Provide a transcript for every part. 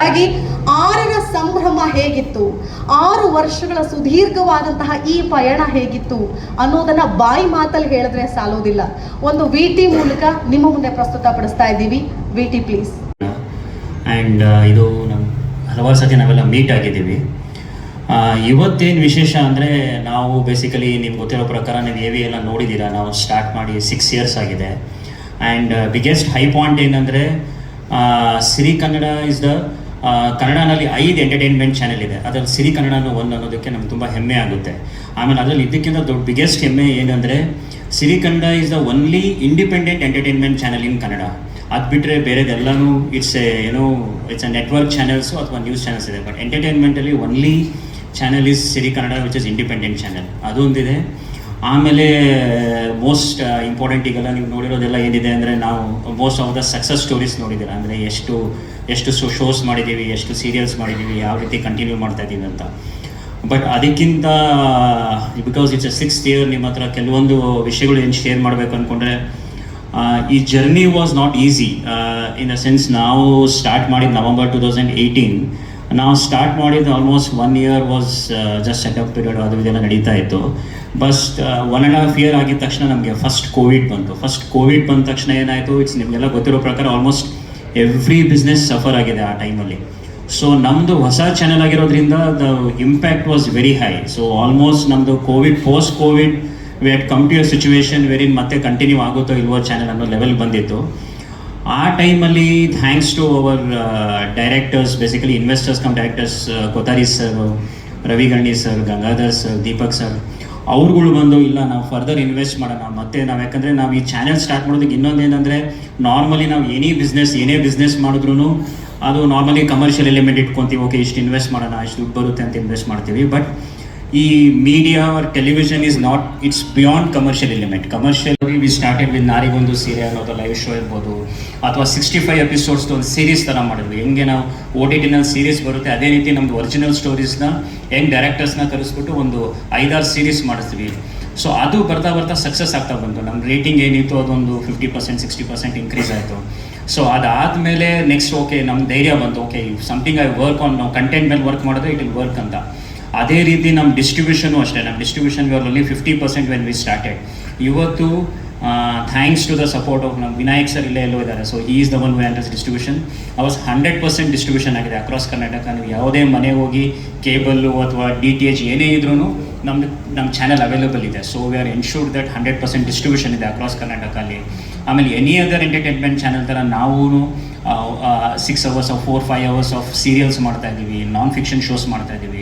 ಹಾಗಾಗಿ ಆರರ ಸಂಭ್ರಮ ಹೇಗಿತ್ತು? ಆರು ವರ್ಷಗಳ ಸುದೀರ್ಘವಾದಂತಹ ಈ ಪಯಣ ಹೇಗಿತ್ತು ಅನ್ನೋದನ್ನ ಬಾಯಿ ಮಾತಲ್ಲಿ ಹೇಳಿದ್ರೆ ಸಾಲೋದಿಲ್ಲ. ಒಂದು ವಿ ಟಿ ಮೂಲಕ ನಿಮ್ಮ ಮುಂದೆ ಪ್ರಸ್ತುತಪಡಿಸ್ತಾ ಇದ್ದೀವಿ. ವಿ ಟಿ ಪ್ಲೀಸ್ ಆ್ಯಂಡ್ ಇದು ನಮ್ಮ ಹಲವಾರು ಸತಿ ನಾವೆಲ್ಲ ಮೀಟ್ ಆಗಿದ್ದೀವಿ. ಇವತ್ತೇನು ವಿಶೇಷ ಅಂದರೆ ನಾವು ಬೇಸಿಕಲಿ ನಿಮ್ಗೆ ಗೊತ್ತಿರೋ ಪ್ರಕಾರ ನೀವು ಎ ವಿ ಎಲ್ಲ ನೋಡಿದ್ದೀರಾ? ನಾವು ಸ್ಟಾರ್ಟ್ ಮಾಡಿ ಸಿಕ್ಸ್ ಇಯರ್ಸ್ ಆಗಿದೆ. ಆ್ಯಂಡ್ ಬಿಗ್ಗೆಸ್ಟ್ ಹೈ ಪಾಯಿಂಟ್ ಏನಂದರೆ ಸಿರಿ ಕನ್ನಡ ಇಸ್ ದ ಕನ್ನಡನಲ್ಲಿ ಐದು ಎಂಟರ್ಟೈನ್ಮೆಂಟ್ ಚಾನೆಲ್ ಇದೆ. ಅದರಲ್ಲಿ ಸಿರಿ ಕನ್ನಡನೂ ಒಂದು ಅನ್ನೋದಕ್ಕೆ ನಮ್ಗೆ ತುಂಬ ಹೆಮ್ಮೆ ಆಗುತ್ತೆ. ಆಮೇಲೆ ಅದರಲ್ಲಿ ಇದಕ್ಕಿಂತ ದೊಡ್ಡ ಬಿಗ್ಗೆಸ್ಟ್ ಹೆಮ್ಮೆ ಏನಂದರೆ, Siri Kannada is the only independent entertainment channel in Kannada. ಅದು ಬಿಟ್ಟರೆ ಬೇರೆದೆಲ್ಲನೂ ಇಟ್ಸ್ ಎ ಏನೋ ಇಟ್ಸ್ ಎ ನೆಟ್ವರ್ಕ್ ಚಾನೆಲ್ಸು ಅಥವಾ ನ್ಯೂಸ್ ಚಾನೆಲ್ಸ್ ಇದೆ. But ಎಂಟರ್ಟೈನ್ಮೆಂಟಲ್ಲಿ only channel is Siri Kannada which is independent channel ಅದೊಂದಿದೆ. ಆಮೇಲೆ ಮೋಸ್ಟ್ ಇಂಪಾರ್ಟೆಂಟ್ ಈಗೆಲ್ಲ ನೀವು ನೋಡಿರೋದೆಲ್ಲ ಏನಿದೆ ಅಂದರೆ ನಾವು most of the success stories ನೋಡಿದ್ದೀರಾ? ಅಂದರೆ ಎಷ್ಟು ಎಷ್ಟು ಶೋಸ್ ಮಾಡಿದ್ದೀವಿ, ಎಷ್ಟು ಸೀರಿಯಲ್ಸ್ ಮಾಡಿದ್ದೀವಿ, ಯಾವ ರೀತಿ ಕಂಟಿನ್ಯೂ ಮಾಡ್ತಾ ಇದ್ದೀವಿ ಅಂತ. ಬಟ್ ಅದಕ್ಕಿಂತ because it's a six year ನಿಮ್ಮ ಹತ್ರ ಕೆಲವೊಂದು ವಿಷಯಗಳು ಏನು ಶೇರ್ ಮಾಡಬೇಕು ಅಂದ್ಕೊಂಡ್ರೆ ಈ journey was not easy in the sense ನಾವು ಸ್ಟಾರ್ಟ್ ಮಾಡಿದ್ದು ನವಂಬರ್ ಟು ತೌಸಂಡ್ ಏಯ್ಟೀನ್ ನಾವು ಸ್ಟಾರ್ಟ್ ಮಾಡಿದ್ದು almost one year was just setup period ಅದು ಇದೆಲ್ಲ ನಡೀತಾ ಇತ್ತು. Just one and half year ಆಗಿದ ತಕ್ಷಣ ನಮಗೆ ಫಸ್ಟ್ ಕೋವಿಡ್ ಬಂತು. ಫಸ್ಟ್ ಕೋವಿಡ್ ಬಂದ ತಕ್ಷಣ ಏನಾಯಿತು ಇಟ್ಸ್ ನಿಮಗೆಲ್ಲ ಗೊತ್ತಿರೋ ಪ್ರಕಾರ ಆಲ್ಮೋಸ್ಟ್ ಎವ್ರಿ ಬಿಸ್ನೆಸ್ ಸಫರ್ ಆಗಿದೆ ಆ ಟೈಮಲ್ಲಿ ಸೊ ನಮ್ಮದು ಹೊಸ ಚಾನೆಲ್ ಆಗಿರೋದ್ರಿಂದ the impact was very high so almost ನಮ್ಮದು Covid post Covid we had come to your situation wherein ಮತ್ತೆ ಕಂಟಿನ್ಯೂ ಆಗುತ್ತೋ ಇಲ್ವೋ ಚಾನೆಲ್ ಅನ್ನೋ ಲೆವೆಲ್ ಬಂದಿತ್ತು. ಆ ಟೈಮಲ್ಲಿ thanks to our directors basically investors cum directors Kothari sir Ravi Gandi sir Gangadhar sir Deepak sir ಅವ್ರುಗಳು ಬಂದು, ಇಲ್ಲ, ನಾವು ಫರ್ದರ್ ಇನ್ವೆಸ್ಟ್ ಮಾಡೋಣ, ಮತ್ತೆ ನಾವು ಯಾಕಂದರೆ ನಾವು ಈ ಚಾನೆಲ್ ಸ್ಟಾರ್ಟ್ ಮಾಡೋದಕ್ಕೆ ಇನ್ನೊಂದು ಏನಂದರೆ ನಾರ್ಮಲಿ ನಾವು ಏನೇ ಬಿಸ್ನೆಸ್ ಏನೇ ಬಿಸ್ನೆಸ್ ಮಾಡಿದ್ರು ಅದು ನಾರ್ಮಲಿ ಕಮರ್ಷಿಯಲ್ ಎಲಿಮೆಂಟ್ ಇಟ್ಕೊತೀವಿ ಓಕೆ ಇಷ್ಟು ಇನ್ವೆಸ್ಟ್ ಮಾಡೋಣ, ಇಷ್ಟು ದುಡ್ಡು ಬರುತ್ತೆ ಅಂತ ಇನ್ವೆಸ್ಟ್ ಮಾಡ್ತೀವಿ. ಬಟ್ ಈ media or television is not it's beyond commercial element commercial we started with ನಾರಿಗೊಂದು ಸೀರೆ ಅನ್ನೋದು ಲೈವ್ ಶೋ ಇರ್ಬೋದು, ಅಥವಾ ಸಿಕ್ಸ್ಟಿ ಫೈವ್ ಎಪಿಸೋಡ್ಸ್ದು ಒಂದು ಸೀರೀಸ್ ಥರ ಮಾಡಿದ್ವಿ. ಹೆಂಗೆ ನಾವು ಓ ಟಿ ಟಿನಲ್ಲಿ ಸೀರೀಸ್ ಬರುತ್ತೆ, ಅದೇ ರೀತಿ ನಮ್ಮದು ಒರಿಜಿನಲ್ ಸ್ಟೋರೀಸ್ನ ಹೆಂಗೆ ಡೈರೆಕ್ಟರ್ಸ್ನ ಕರೆಸ್ಬಿಟ್ಟು ಒಂದು ಐದಾರು ಸೀರೀಸ್ ಮಾಡಿಸ್ತೀವಿ ಸೊ ಅದು ಬರ್ತಾ ಬರ್ತಾ ಸಕ್ಸಸ್ ಆಗ್ತಾ ಬಂತು. ನಮ್ಮ ರೇಟಿಂಗ್ ಏನಿತ್ತು, ಅದೊಂದು fifty percent sixty percent increase ಆಯಿತು. ಸೊ ಅದಾದಮೇಲೆ ನೆಕ್ಸ್ಟ್ ಓಕೆ ನಮ್ಮ ಧೈರ್ಯ ಬಂತು. Okay something I work on ನಾವು ಕಂಟೆಂಟ್ ಮೇಲೆ ವರ್ಕ್ ಮಾಡಿದ್ರೆ ಇಟ್ ವಿಲ್ ವರ್ಕ್ ಅಂತ. ಅದೇ ರೀತಿ ನಮ್ಮ ಡಿಸ್ಟ್ರಿಬ್ಯೂಷನು ಅಷ್ಟೇ. ನಮ್ಮ distribution we are only fifty percent when we started ಇವತ್ತು thanks to the support of ನಮ್ಮ ವಿನಾಯಕ್ ಸರ್ ಇಲ್ಲೇ ಎಲ್ಲೋ ಇದ್ದಾರೆ. ಸೊ ಈ is the one wonders distribution ours hundred percent distribution ಆಗಿದೆ ಅಕ್ರಾಸ್ ಕರ್ನಾಟಕ ನೀವು ಯಾವುದೇ ಮನೆಗೆ ಹೋಗಿ ಕೇಬಲ್ಲು ಅಥವಾ ಡಿ ಟಿ ಎಚ್ ಏನೇ ಇದ್ರೂ ನಮ್ದು ನಮ್ಮ ಚಾನಲ್ ಅವೈಲೇಬಲ್ ಇದೆ. So we are ensure that hundred percent distribution ಇದೆ ಅಕ್ರಾಸ್ ಕರ್ನಾಟಕಲ್ಲಿ ಆಮೇಲೆ ಎನಿ ಅದರ್ ಎಂಟರ್ಟೈನ್ಮೆಂಟ್ ಚಾನಲ್ ಥರ ನಾವು six hours of four five hours of serials ಮಾಡ್ತಾ ಇದ್ದೀವಿ ನಾನ್ ಫಿಕ್ಷನ್ ಶೋಸ್ ಮಾಡ್ತಾ ಇದ್ದೀವಿ.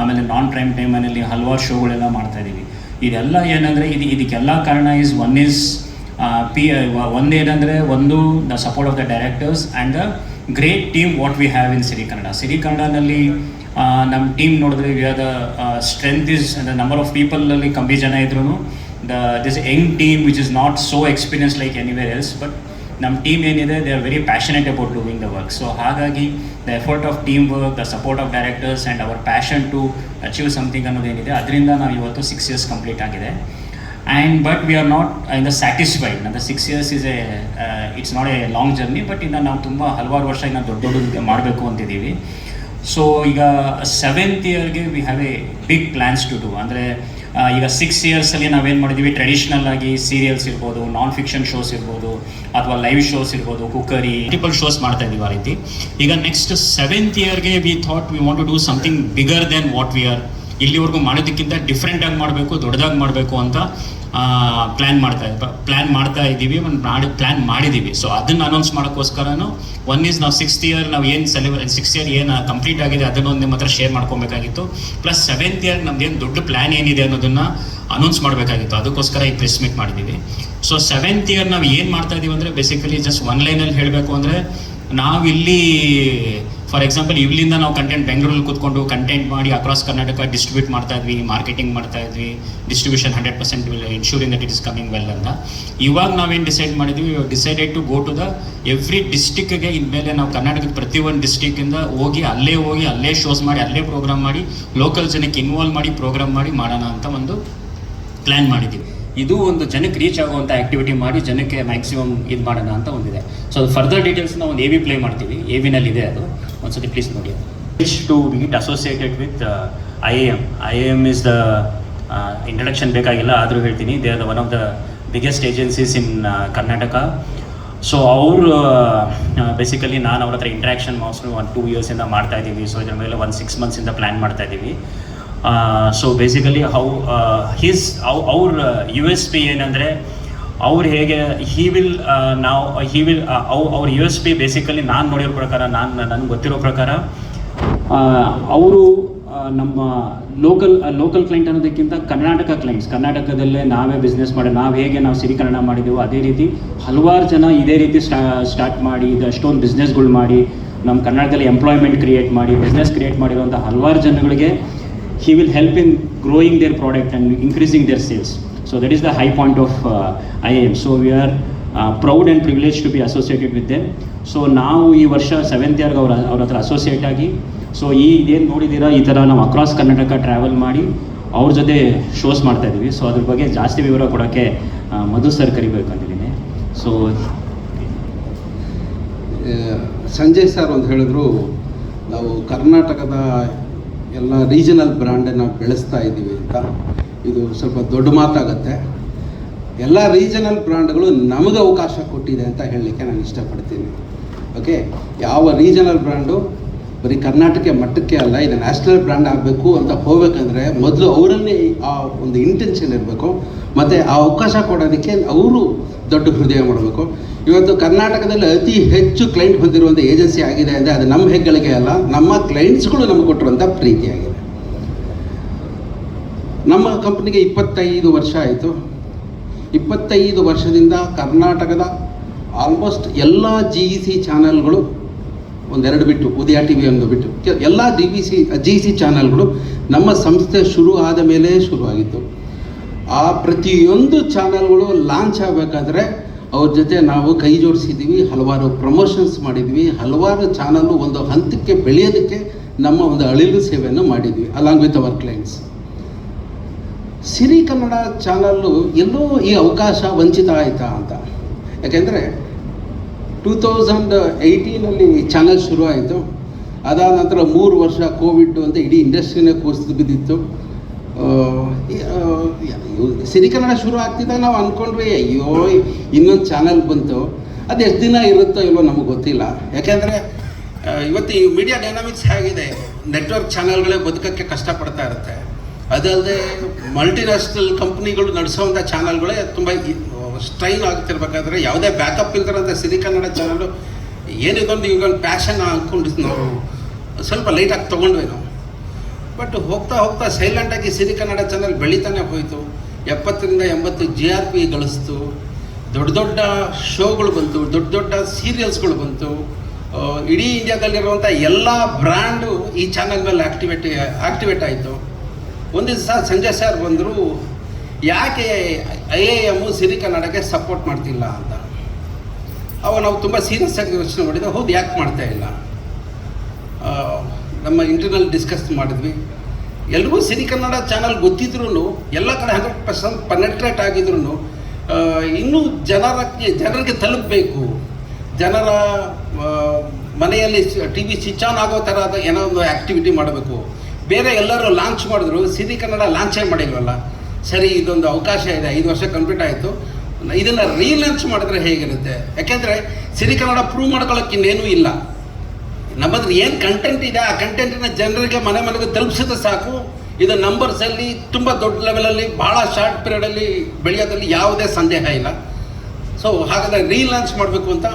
ಆಮೇಲೆ ನಾನ್ ಪ್ರೈಮ್ ಟೈಮಲ್ಲಿ ಹಲವಾರು ಶೋಗಳೆಲ್ಲ ಮಾಡ್ತಾ ಇದ್ದೀವಿ. ಇದೆಲ್ಲ ಏನಂದರೆ, ಇದು ಇದಕ್ಕೆಲ್ಲ ಕಾರಣ ಇಸ್ ಒನ್ ಇಸ್ ಪಿ ಒಂದು ಏನಂದರೆ, ಒಂದು the support of the directors and the great team what we have in Siri Kannada Siri ಕನ್ನಡನಲ್ಲಿ ನಮ್ಮ ಟೀಮ್ ನೋಡಿದ್ರೆ the strength is the number of ಪೀಪಲಲ್ಲಿ ಕಮ್ಮಿ ಜನ ಇದ್ರೂ the this young team which is not so experience like anywhere else but ನಮ್ಮ team ಏನಿದೆ they are very passionate about doing the work so ಹಾಗಾಗಿ the effort of team work the support of directors and our passion to achieve something ಅನ್ನೋದೇನಿದೆ ಅದರಿಂದ ನಾವು ಇವತ್ತು six years complete ಆಗಿದೆ. And but we are not in the satisfied ನನ್ನ six years is a it's not a long journey but ಇನ್ನು ನಾವು ತುಂಬ ಹಲವಾರು ವರ್ಷ ಇನ್ನು ದೊಡ್ಡ ದೊಡ್ಡದಕ್ಕೆ ಮಾಡಬೇಕು ಅಂತಿದ್ದೀವಿ. ಸೊ ಈಗ ಸೆವೆಂತ್ ಇಯರ್ಗೆ we have a big plans to do ಅಂದರೆ ಈಗ ಸಿಕ್ಸ್ ಇಯರ್ಸಲ್ಲಿ ನಾವೇನು ಮಾಡಿದ್ದೀವಿ ಟ್ರೆಡಿಷ್ನಲ್ ಆಗಿ ಸೀರಿಯಲ್ಸ್ ಇರ್ಬೋದು ನಾನ್ ಫಿಕ್ಷನ್ ಶೋಸ್ ಇರ್ಬೋದು, ಅಥವಾ ಲೈವ್ ಶೋಸ್ ಇರ್ಬೋದು, ಕುಕ್ಕರಿ ಮಲ್ಟಿಪಲ್ ಶೋಸ್ ಮಾಡ್ತಾ ಇದ್ದೀವಿ ಆ ರೀತಿ. ಈಗ ನೆಕ್ಸ್ಟ್ ಸೆವೆಂತ್ ಇಯರ್ಗೆ we thought we want to do something bigger than what we are ಇಲ್ಲಿವರೆಗೂ ಮಾಡೋದಕ್ಕಿಂತ ಡಿಫ್ರೆಂಟಾಗಿ ಮಾಡಬೇಕು, ದೊಡ್ಡದಾಗಿ ಮಾಡಬೇಕು ಅಂತ ಪ್ಲ್ಯಾನ್ ಮಾಡ್ತಾ ಪ್ಲ್ಯಾನ್ ಮಾಡ್ತಾ ಇದ್ದೀವಿ, ಒಂದು ಮಾಡಿ ಪ್ಲ್ಯಾನ್ ಮಾಡಿದ್ದೀವಿ ಸೊ ಅದನ್ನು ಅನೌನ್ಸ್ ಮಾಡೋಕ್ಕೋಸ್ಕರನೂ ಒನ್ ಈಸ್ ನಾವು ಸಿಕ್ಸ್ತ್ ಇಯರ್ ನಾವು ಏನು ಸೆಲೆಬ್ರೇಟ್ ಸಿಕ್ಸ್ ಇಯರ್ ಏನು ಕಂಪ್ಲೀಟ್ ಆಗಿದೆ ಅದನ್ನೊಂದು ನಿಮ್ಮ ಹತ್ರ ಶೇರ್ ಮಾಡ್ಕೊಬೇಕಾಗಿತ್ತು. ಪ್ಲಸ್ ಸೆವೆಂತ್ ಇಯರ್ ನಮ್ದು ಏನು ದೊಡ್ಡ ಪ್ಲ್ಯಾನ್ ಏನಿದೆ ಅನ್ನೋದನ್ನು ಅನೌನ್ಸ್ ಮಾಡಬೇಕಾಗಿತ್ತು. ಅದಕ್ಕೋಸ್ಕರ ಈ ಪ್ರೆಸ್ ಮೀಟ್ ಮಾಡಿದ್ದೀವಿ ಸೊ ಸೆವೆಂತ್ ಇಯರ್ ನಾವು ಏನು ಮಾಡ್ತಾ ಇದ್ದೀವಿ ಅಂದರೆ ಬೇಸಿಕಲಿ ಜಸ್ಟ್ ಒನ್ ಲೈನಲ್ಲಿ ಹೇಳಬೇಕು ಅಂದರೆ ನಾವಿಲ್ಲಿ ಫಾರ್ ಎಕ್ಸಾಂಪಲ್ ಇಲ್ಲಿಂದ ನಾವು ಕಂಟೆಂಟ್ ಬೆಂಗಳೂರಲ್ಲಿ ಕೂತ್ಕೊಂಡು ಕಂಟೆಂಟ್ ಮಾಡಿ ಅಕ್ರಾಸ್ ಕರ್ನಾಟಕ ಡಿಸ್ಟ್ರಿಬ್ಯೂಟ್ ಮಾಡ್ತಾ ಇದ್ವಿ ಮಾರ್ಕೆಟಿಂಗ್ ಮಾಡ್ತಾ ಇದ್ವಿ distribution hundred percent insuring that is coming well ಅಂತ. ಇವಾಗ ನಾವೇನು ಡಿಸೈಡ್ ಮಾಡಿದ್ವಿ decided to go to the every ಡಿಸ್ಟಿಕ್ಗೆ ಇನ್ಮೇಲೆ ನಾವು ಕರ್ನಾಟಕದ ಪ್ರತಿಯೊಂದು ಡಿಸ್ಟಿಕ್ಕಿಂದ ಹೋಗಿ, ಅಲ್ಲೇ ಹೋಗಿ, ಅಲ್ಲೇ ಶೋಸ್ ಮಾಡಿ, ಅಲ್ಲೇ ಪ್ರೋಗ್ರಾಮ್ ಮಾಡಿ ಲೋಕಲ್ ಜನಕ್ಕೆ ಇನ್ವಾಲ್ವ್ ಮಾಡಿ ಪ್ರೋಗ್ರಾಮ್ ಮಾಡಿ ಮಾಡೋಣ ಅಂತ ಒಂದು ಪ್ಲ್ಯಾನ್ ಮಾಡಿದ್ದೀವಿ. ಇದು ಒಂದು ಜನಕ್ಕೆ ರೀಚ್ ಆಗುವಂಥ ಆ್ಯಕ್ಟಿವಿಟಿ ಮಾಡಿ ಜನಕ್ಕೆ ಮ್ಯಾಕ್ಸಿಮಮ್ ಇದು ಮಾಡೋಣ ಅಂತ ಒಂದಿದೆ. ಸೊ ಅದು ಫರ್ದರ್ ಡೀಟೇಲ್ಸ್ನ ಒಂದು ಎ ವಿ ಪ್ಲೇ ಮಾಡ್ತೀವಿ. ಎ ವಿನಲ್ಲಿ ಇದೆ ಅದು. ಒಂದ್ಸತಿ ಪ್ಲೀಸ್ ನೋಡಿ. Wish to get associated with I A M I A M is the introduction ಬೇಕಾಗಿಲ್ಲ, ಆದರೂ ಹೇಳ್ತೀನಿ. They are the one of the biggest agencies in Karnataka so ಅವರು ಬೇಸಿಕಲಿ ನಾನು ಅವ್ರ ಹತ್ರ ಇಂಟ್ರಾಕ್ಷನ್ ಮಾಸ್ಟರ್ ಒಂದು ಟೂ ಇಯರ್ಸಿಂದ ಮಾಡ್ತಾ ಇದ್ದೀವಿ. ಸೊ ಇದ್ರ ಮೇಲೆ ಒಂದು ಸಿಕ್ಸ್ ಮಂತ್ಸಿಂದ ಪ್ಲ್ಯಾನ್ ಮಾಡ್ತಾ ಇದ್ದೀವಿ. ಸೊ ಬೇಸಿಕಲಿ ಹೌ ಹಿಸ್ ಅವ್, ಅವ್ರ ಯು ಎಸ್ ಪಿ ಏನಂದರೆ ಅವ್ರು ಹೇಗೆ ಹಿ ವಿಲ್ ನಾವು ಹಿ ವಿಲ್ ಅವು, ಅವ್ರ ಯು ಎಸ್ ಪಿ ಬೇಸಿಕಲಿ ನಾನು ನೋಡಿರೋ ಪ್ರಕಾರ, ನಾನು, ನನಗೆ ಗೊತ್ತಿರೋ ಪ್ರಕಾರ ಅವರು ನಮ್ಮ ಲೋಕಲ್ ಲೋಕಲ್ ಕ್ಲೈಂಟ್ ಅನ್ನೋದಕ್ಕಿಂತ ಕರ್ನಾಟಕ ಕ್ಲೈಂಟ್ಸ್ ಕರ್ನಾಟಕದಲ್ಲೇ ನಾವೇ ಬಿಸ್ನೆಸ್ ಮಾಡಿ, ನಾವು ಹೇಗೆ ನಾವು ಸಿರಿಕರಣ ಮಾಡಿದೆವು ಅದೇ ರೀತಿ ಹಲವಾರು ಜನ ಇದೇ ರೀತಿ ಸ್ಟಾ ಸ್ಟಾರ್ಟ್ ಮಾಡಿ, ಇದು ಅಷ್ಟೊಂದು ಬಿಸ್ನೆಸ್ಗಳು ಮಾಡಿ ನಮ್ಮ ಕರ್ನಾಟಕದಲ್ಲಿ ಎಂಪ್ಲಾಯ್ಮೆಂಟ್ ಕ್ರಿಯೇಟ್ ಮಾಡಿ ಬಿಸ್ನೆಸ್ ಕ್ರಿಯೇಟ್ ಮಾಡಿರುವಂಥ ಹಲವಾರು ಜನಗಳಿಗೆ he will help in growing their product and increasing their sales. So that is the high point of uh, IAM. So we are proud and privileged to be associated with them. So ನಾವು ಈ ವರ್ಷ seventh ಇಯರ್ಗೆ ಅವ್ರ ಅವ್ರ ಹತ್ರ associate ಆಗಿ so ಈ ಇದೇನು ನೋಡಿದ್ದೀರಾ ಈ ಥರ ನಾವು ಅಕ್ರಾಸ್ ಕರ್ನಾಟಕ ಟ್ರಾವೆಲ್ ಮಾಡಿ ಅವ್ರ ಜೊತೆ ಶೋಸ್ ಮಾಡ್ತಾ ಇದ್ದೀವಿ ಸೊ ಅದ್ರ ಬಗ್ಗೆ ಜಾಸ್ತಿ ವಿವರ ಕೊಡೋಕ್ಕೆ ಮಧು ಸರ್ ಕರಿಬೇಕು ಅಂತಿದ್ದೀನಿ ಸೊ ಸಂಜಯ್ ಸರ್ ಅಂತ ಹೇಳಿದ್ರು ನಾವು ಕರ್ನಾಟಕದ ಎಲ್ಲ ರೀಜನಲ್ ಬ್ರ್ಯಾಂಡನ್ನು ಬೆಳೆಸ್ತಾ ಇದ್ದೀವಿ ಅಂತ ಇದು ಸ್ವಲ್ಪ ದೊಡ್ಡ ಮಾತಾಗತ್ತೆ. ಎಲ್ಲ ರೀಜನಲ್ ಬ್ರ್ಯಾಂಡ್ಗಳು ನಮಗೆ ಅವಕಾಶ ಕೊಟ್ಟಿದೆ ಅಂತ ಹೇಳಲಿಕ್ಕೆ ನಾನು ಇಷ್ಟಪಡ್ತೀನಿ. ಓಕೆ? ಯಾವ ರೀಜನಲ್ ಬ್ರ್ಯಾಂಡು ಬರೀ ಕರ್ನಾಟಕ ಮಟ್ಟಕ್ಕೆ ಅಲ್ಲ, ಇದು ನ್ಯಾಷನಲ್ ಬ್ರ್ಯಾಂಡ್ ಆಗಬೇಕು ಅಂತ ಹೋಗ್ಬೇಕಂದ್ರೆ ಮೊದಲು ಅವರನ್ನೇ ಆ ಒಂದು ಇಂಟೆನ್ಷನ್ ಇರಬೇಕು. ಮತ್ತು ಆ ಅವಕಾಶ ಕೊಡೋದಕ್ಕೆ ಅವರು ದೊಡ್ಡ ಹೃದಯ ಮಾಡಬೇಕು. ಇವತ್ತು ಕರ್ನಾಟಕದಲ್ಲಿ ಅತಿ ಹೆಚ್ಚು ಕ್ಲೈಂಟ್ ಹೊಂದಿರುವಂಥ ಏಜೆನ್ಸಿ ಆಗಿದೆ ಅಂದರೆ ಅದು ನಮ್ಮ ಹೆಗ್ಗಳಿಕೆ ಅಲ್ಲ, ನಮ್ಮ ಕ್ಲೈಂಟ್ಸ್ಗಳು ನಮಗೆ ಕೊಟ್ಟಿರುವಂಥ ಪ್ರೀತಿಯಾಗಿದೆ ನಮ್ಮ ಕಂಪ್ನಿಗೆ ಇಪ್ಪತ್ತೈದು ವರ್ಷ ಆಯಿತು. ಇಪ್ಪತ್ತೈದು ವರ್ಷದಿಂದ ಕರ್ನಾಟಕದ ಆಲ್ಮೋಸ್ಟ್ ಎಲ್ಲ ಜಿ ಇ ಸಿ ಚಾನಲ್ಗಳು ಒಂದೆರಡು ಬಿಟ್ಟು, ಉದಯ ಟಿ ವಿ ಒಂದು ಬಿಟ್ಟು ಎಲ್ಲ D V C G C ಚಾನಲ್ಗಳು ನಮ್ಮ ಸಂಸ್ಥೆ ಶುರು ಆದ ಮೇಲೆ ಶುರುವಾಗಿತ್ತು. ಆ ಪ್ರತಿಯೊಂದು ಚಾನಲ್ಗಳು ಲಾಂಚ್ ಆಗಬೇಕಾದ್ರೆ ಅವ್ರ ಜೊತೆ ನಾವು ಕೈ ಜೋಡಿಸಿದ್ದೀವಿ ಹಲವಾರು ಪ್ರಮೋಷನ್ಸ್ ಮಾಡಿದ್ವಿ, ಹಲವಾರು ಚಾನಲ್ಲು ಒಂದು ಹಂತಕ್ಕೆ ಬೆಳೆಯೋದಕ್ಕೆ ನಮ್ಮ ಒಂದು ಅಳಿಲು ಸೇವೆಯನ್ನು ಮಾಡಿದ್ವಿ along with our clients Siri Kannada channel ಎಲ್ಲೋ ಈ ಅವಕಾಶ ವಂಚಿತ ಆಯಿತಾ ಅಂತ. ಯಾಕೆಂದರೆ ಟೂ ತೌಸಂಡ್ ಏಯ್ಟೀನಲ್ಲಿ ಚಾನಲ್ ಶುರು ಆಯಿತು. ಅದಾದ ನಂತರ ಮೂರು ವರ್ಷ ಕೋವಿಡ್ ಅಂತ ಇಡೀ ಇಂಡಸ್ಟ್ರಿನೇ ಕುಸಿದು ಬಿದ್ದಿತ್ತು. ಸಿರಿ ಕನ್ನಡ ಶುರು ಆಗ್ತಿದ್ದಾಗ ನಾವು ಅಂದ್ಕೊಂಡ್ವಿ ಅಯ್ಯೋ, ಇನ್ನೊಂದು ಚಾನಲ್ ಬಂತು. ಅದು ಎಷ್ಟು ದಿನ ಇರುತ್ತೋ ಇಲ್ವೋ ನಮಗೆ ಗೊತ್ತಿಲ್ಲ. ಯಾಕೆಂದರೆ ಇವತ್ತು ಈ ಮೀಡಿಯಾ ಡೈನಾಮಿಕ್ಸ್ ಹೇಗಿದೆ. ನೆಟ್ವರ್ಕ್ ಚಾನಲ್ಗಳೇ ಬದುಕಕ್ಕೆ ಕಷ್ಟಪಡ್ತಾ ಇರುತ್ತೆ. ಅದಲ್ಲದೆ ಮಲ್ಟಿನ್ಯಾಷನಲ್ ಕಂಪ್ನಿಗಳು ನಡೆಸೋವಂಥ ಚಾನಲ್ಗಳೇ ತುಂಬ ಸ್ಟ್ರೈನ್ ಆಗ್ತಿರ್ಬೇಕಾದ್ರೆ ಯಾವುದೇ ಬ್ಯಾಕಪ್ ಇಲ್ದಿರೋಂಥ ಸಿರಿ ಕನ್ನಡ ಚಾನಲು ಏನಿದೊಂದು ಇವಾಗ ಪ್ಯಾಷನ್ ಹಾಕ್ಕೊಂಡಿದ್ದು ನಾವು ಸ್ವಲ್ಪ ಲೈಟಾಗಿ ತೊಗೊಂಡ್ವಿ ನಾವು. ಬಟ್ ಹೋಗ್ತಾ ಹೋಗ್ತಾ ಸೈಲೆಂಟಾಗಿ ಸಿರಿ ಕನ್ನಡ ಚಾನಲ್ ಬೆಳೀತಾನೆ ಹೋಯಿತು. ಎಪ್ಪತ್ತರಿಂದ ಎಂಬತ್ತು ಜಿ ಆರ್ ಪಿ ಗಳಿಸ್ತು. ದೊಡ್ಡ ದೊಡ್ಡ ಶೋಗಳು ಬಂತು, ದೊಡ್ಡ ದೊಡ್ಡ ಸೀರಿಯಲ್ಸ್ಗಳು ಬಂತು. ಇಡೀ ಇಂಡಿಯಾದಲ್ಲಿರುವಂಥ ಎಲ್ಲ ಬ್ರ್ಯಾಂಡು ಈ ಚಾನಲ್ ಮೇಲೆ ಆಕ್ಟಿವೇಟ್ ಆಕ್ಟಿವೇಟ್ ಆಯಿತು. ಒಂದು ದಿವಸ ಸಂಜಯ್ ಸರ್ ಬಂದರು, ಯಾಕೆ ಐ ಎ ಎಮ್ಮು ಸಿರಿ ಕನ್ನಡಕ್ಕೆ ಸಪೋರ್ಟ್ ಮಾಡ್ತಿಲ್ಲ ಅಂತ? ಅವಾಗ ನಾವು ತುಂಬ ಸೀರಿಯಸ್ ಆಗಿ ಯೋಚನೆ ಮಾಡಿದ್ವಿ, ಹೌದು, ಯಾಕೆ ಮಾಡ್ತಾ ಇಲ್ಲ? ನಮ್ಮ ಇಂಟರ್ನಲ್ ಡಿಸ್ಕಸ್ ಮಾಡಿದ್ವಿ. ಎಲ್ರಿಗೂ ಸಿರಿ ಕನ್ನಡ ಚಾನಲ್ ಗೊತ್ತಿದ್ರು ಎಲ್ಲ ಕಡೆ ಹಂಡ್ರೆಡ್ ಪರ್ಸೆಂಟ್ ಪನೆಟ್ರೇಟ್ ಆಗಿದ್ರು ಇನ್ನೂ ಜನರಕ್ಕೆ, ಜನರಿಗೆ ತಲುಪಬೇಕು. ಜನರ ಮನೆಯಲ್ಲಿ ಟಿ ವಿ ಸ್ವಿಚ್ ಆನ್ ಆಗೋ ಥರದ ಏನೋ ಒಂದು ಆ್ಯಕ್ಟಿವಿಟಿ ಮಾಡಬೇಕು. ಬೇರೆ ಎಲ್ಲರೂ ಲಾಂಚ್ ಮಾಡಿದ್ರು ಸಿರಿ ಕನ್ನಡ ಲಾಂಚೇ ಮಾಡಿಲ್ವಲ್ಲ? ಸರಿ, ಇದೊಂದು ಅವಕಾಶ ಇದೆ, ಐದು ವರ್ಷ ಕಂಪ್ಲೀಟ್ ಆಯಿತು. ಇದನ್ನು ರೀಲಾಂಚ್ ಮಾಡಿದ್ರೆ ಹೇಗಿರುತ್ತೆ? ಯಾಕೆಂದರೆ ಸಿರಿ ಕನ್ನಡ ಪ್ರೂವ್ ಮಾಡ್ಕೊಳ್ಳೋಕೆ ಇನ್ನೇನೂ ಇಲ್ಲ. ನಮ್ಮದ್ರ ಏನು ಕಂಟೆಂಟ್ ಇದೆ, ಆ ಕಂಟೆಂಟನ್ನು ಜನರಿಗೆ ಮನೆ ಮನೆಗೆ ತಲುಪಿಸಿದ್ರೆ ಸಾಕು. ಇದು ನಂಬರ್ಸಲ್ಲಿ ತುಂಬ ದೊಡ್ಡ ಲೆವೆಲಲ್ಲಿ ಭಾಳ ಶಾರ್ಟ್ ಪೀರಿಯಡಲ್ಲಿ ಬೆಳೆಯೋದ್ರಲ್ಲಿ ಯಾವುದೇ ಸಂದೇಹ ಇಲ್ಲ. ಸೊ ಹಾಗಾದರೆ ರೀಲಾಂಚ್ ಮಾಡಬೇಕು ಅಂತ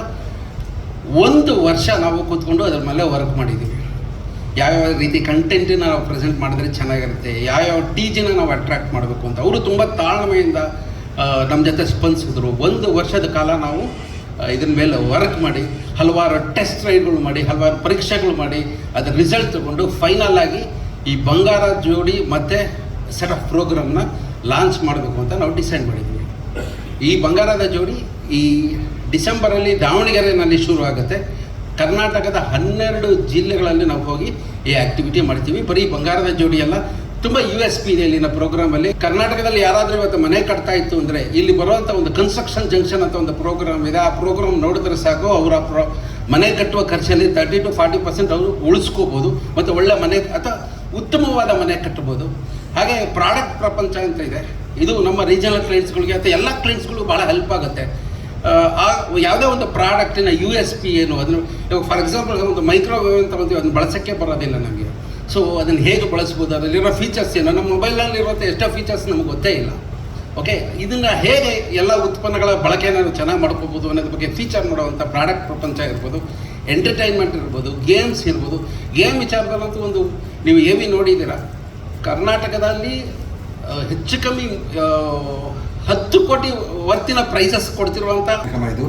ಒಂದು ವರ್ಷ ನಾವು ಕೂತ್ಕೊಂಡು ಅದ್ರ ಮೇಲೆ ವರ್ಕ್ ಮಾಡಿದ್ದೀವಿ ಯಾವ್ಯಾವ ರೀತಿ ಕಂಟೆಂಟನ್ನ ನಾವು ಪ್ರೆಸೆಂಟ್ ಮಾಡಿದ್ರೆ ಚೆನ್ನಾಗಿರುತ್ತೆ, ಯಾವ್ಯಾವ ಟೀಚಿನ ನಾವು ಅಟ್ರಾಕ್ಟ್ ಮಾಡಬೇಕು ಅಂತ. ಅವರು ತುಂಬ ತಾಳ್ಮೆಯಿಂದ ನಮ್ಮ ಜೊತೆ ಸ್ಪಂದಿಸಿದ್ರು ಒಂದು ವರ್ಷದ ಕಾಲ ನಾವು ಇದನ್ನ ಮೇಲೆ ವರ್ಕ್ ಮಾಡಿ, ಹಲವಾರು ಟೆಸ್ಟ್ ರೈಡ್ಗಳು ಮಾಡಿ, ಹಲವಾರು ಪರೀಕ್ಷೆಗಳು ಮಾಡಿ, ಅದರ ರಿಸಲ್ಟ್ ತಗೊಂಡು ಫೈನಲ್ ಆಗಿ ಈ ಬಂಗಾರ ಜೋಡಿ ಮತ್ತು ಸೆಟ್ ಆಫ್ ಪ್ರೋಗ್ರಾಮ್ನ ಲಾಂಚ್ ಮಾಡಬೇಕು ಅಂತ ನಾವು ಡಿಸೈಡ್ ಮಾಡಿದ್ವಿ. ಈ ಬಂಗಾರದ ಜೋಡಿ ಈ ಡಿಸೆಂಬರಲ್ಲಿ ದಾವಣಗೆರೆಯಲ್ಲಿ ಶುರು ಆಗುತ್ತೆ. ಕರ್ನಾಟಕದ ಹನ್ನೆರಡು ಜಿಲ್ಲೆಗಳಲ್ಲಿ ನಾವು ಹೋಗಿ ಈ ಆಕ್ಟಿವಿಟಿ ಮಾಡ್ತೀವಿ. ಬರೀ ಬಂಗಾರದ ಜೋಡಿ ಅಲ್ಲ, ತುಂಬ ಯು ಎಸ್ ಪಿ ಇದೆ ಇಲ್ಲಿನ ಪ್ರೋಗ್ರಾಮಲ್ಲಿ ಕರ್ನಾಟಕದಲ್ಲಿ ಯಾರಾದರೂ ಇವತ್ತು ಮನೆ ಕಟ್ತಾ ಇತ್ತು ಅಂದರೆ ಇಲ್ಲಿ ಬರುವಂಥ ಒಂದು ಕನ್ಸ್ಟ್ರಕ್ಷನ್ ಜಂಕ್ಷನ್ ಅಂತ ಒಂದು ಪ್ರೋಗ್ರಾಮ್ ಇದೆ. ಆ ಪ್ರೋಗ್ರಾಮ್ ನೋಡಿದ್ರೆ ಸಾಕು, ಅವರ ಮನೆ ಕಟ್ಟುವ ಖರ್ಚಲ್ಲಿ ತರ್ಟಿ ಟು ಫಾರ್ಟಿ ಪರ್ಸೆಂಟ್ ಅವರು ಉಳಿಸ್ಕೋಬೋದು. ಮತ್ತು ಒಳ್ಳೆ ಮನೆ ಅಥವಾ ಉತ್ತಮವಾದ ಮನೆ ಕಟ್ಟಬಹುದು ಹಾಗೆ ಪ್ರಾಡಕ್ಟ್ ಪ್ರಪಂಚ ಅಂತ ಇದೆ. ಇದು ನಮ್ಮ ರೀಜನಲ್ ಕ್ಲೈಂಟ್ಸ್ಗಳಿಗೆ ಅಥವಾ ಎಲ್ಲ ಕ್ಲೈಂಟ್ಸ್ಗಳು ಭಾಳ ಹೆಲ್ಪ್ ಆಗುತ್ತೆ. ಆ, ಯಾವುದೇ ಒಂದು ಪ್ರಾಡಕ್ಟಿನ ಯು ಎಸ್ ಪಿ ಏನು ಅದನ್ನು ಇವಾಗ ಫಾರ್ ಎಕ್ಸಾಂಪಲ್ ಒಂದು ಮೈಕ್ರೋವೇವ್ ಅಂತ ಬಂದು ಅದನ್ನು ಬಳಸೋಕ್ಕೆ ಬರೋದಿಲ್ಲ ನಮಗೆ. ಸೊ ಅದನ್ನು ಹೇಗೆ ಬಳಸ್ಬೋದು ಅದರಲ್ಲಿರೋ ಫೀಚರ್ಸ್ ಏನು ನಮ್ಮ ಮೊಬೈಲಲ್ಲಿರುವಂಥ ಎಷ್ಟೋ ಫೀಚರ್ಸ್ ನಮಗೆ ಗೊತ್ತೇ ಇಲ್ಲ. ಓಕೆ ಇದನ್ನು ಹೇಗೆ ಎಲ್ಲ ಉತ್ಪನ್ನಗಳ ಬಳಕೆಯನ್ನು ನಾವು ಚೆನ್ನಾಗಿ ಮಾಡ್ಕೋಬೋದು ಅನ್ನೋದ್ರ ಬಗ್ಗೆ ಫೀಚರ್ ಮಾಡುವಂಥ ಪ್ರಾಡಕ್ಟ್ ಪ್ರಪಂಚ ಇರ್ಬೋದು ಎಂಟರ್ಟೈನ್ಮೆಂಟ್ ಇರ್ಬೋದು ಗೇಮ್ಸ್ ಇರ್ಬೋದು. ಗೇಮ್ ವಿಚಾರದಲ್ಲಂತೂ ಒಂದು ನೀವು ಎ ವಿ ನೋಡಿದ್ದೀರಾ? ಕರ್ನಾಟಕದಲ್ಲಿ ಹೆಚ್ಚು ಕಮ್ಮಿ ಹತ್ತು ಕೋಟಿ ವರ್ತಿನ ಪ್ರೈಸಸ್ ಕೊಡ್ತಿರುವಂಥ ಕಾರ್ಯಕ್ರಮ ಇದು.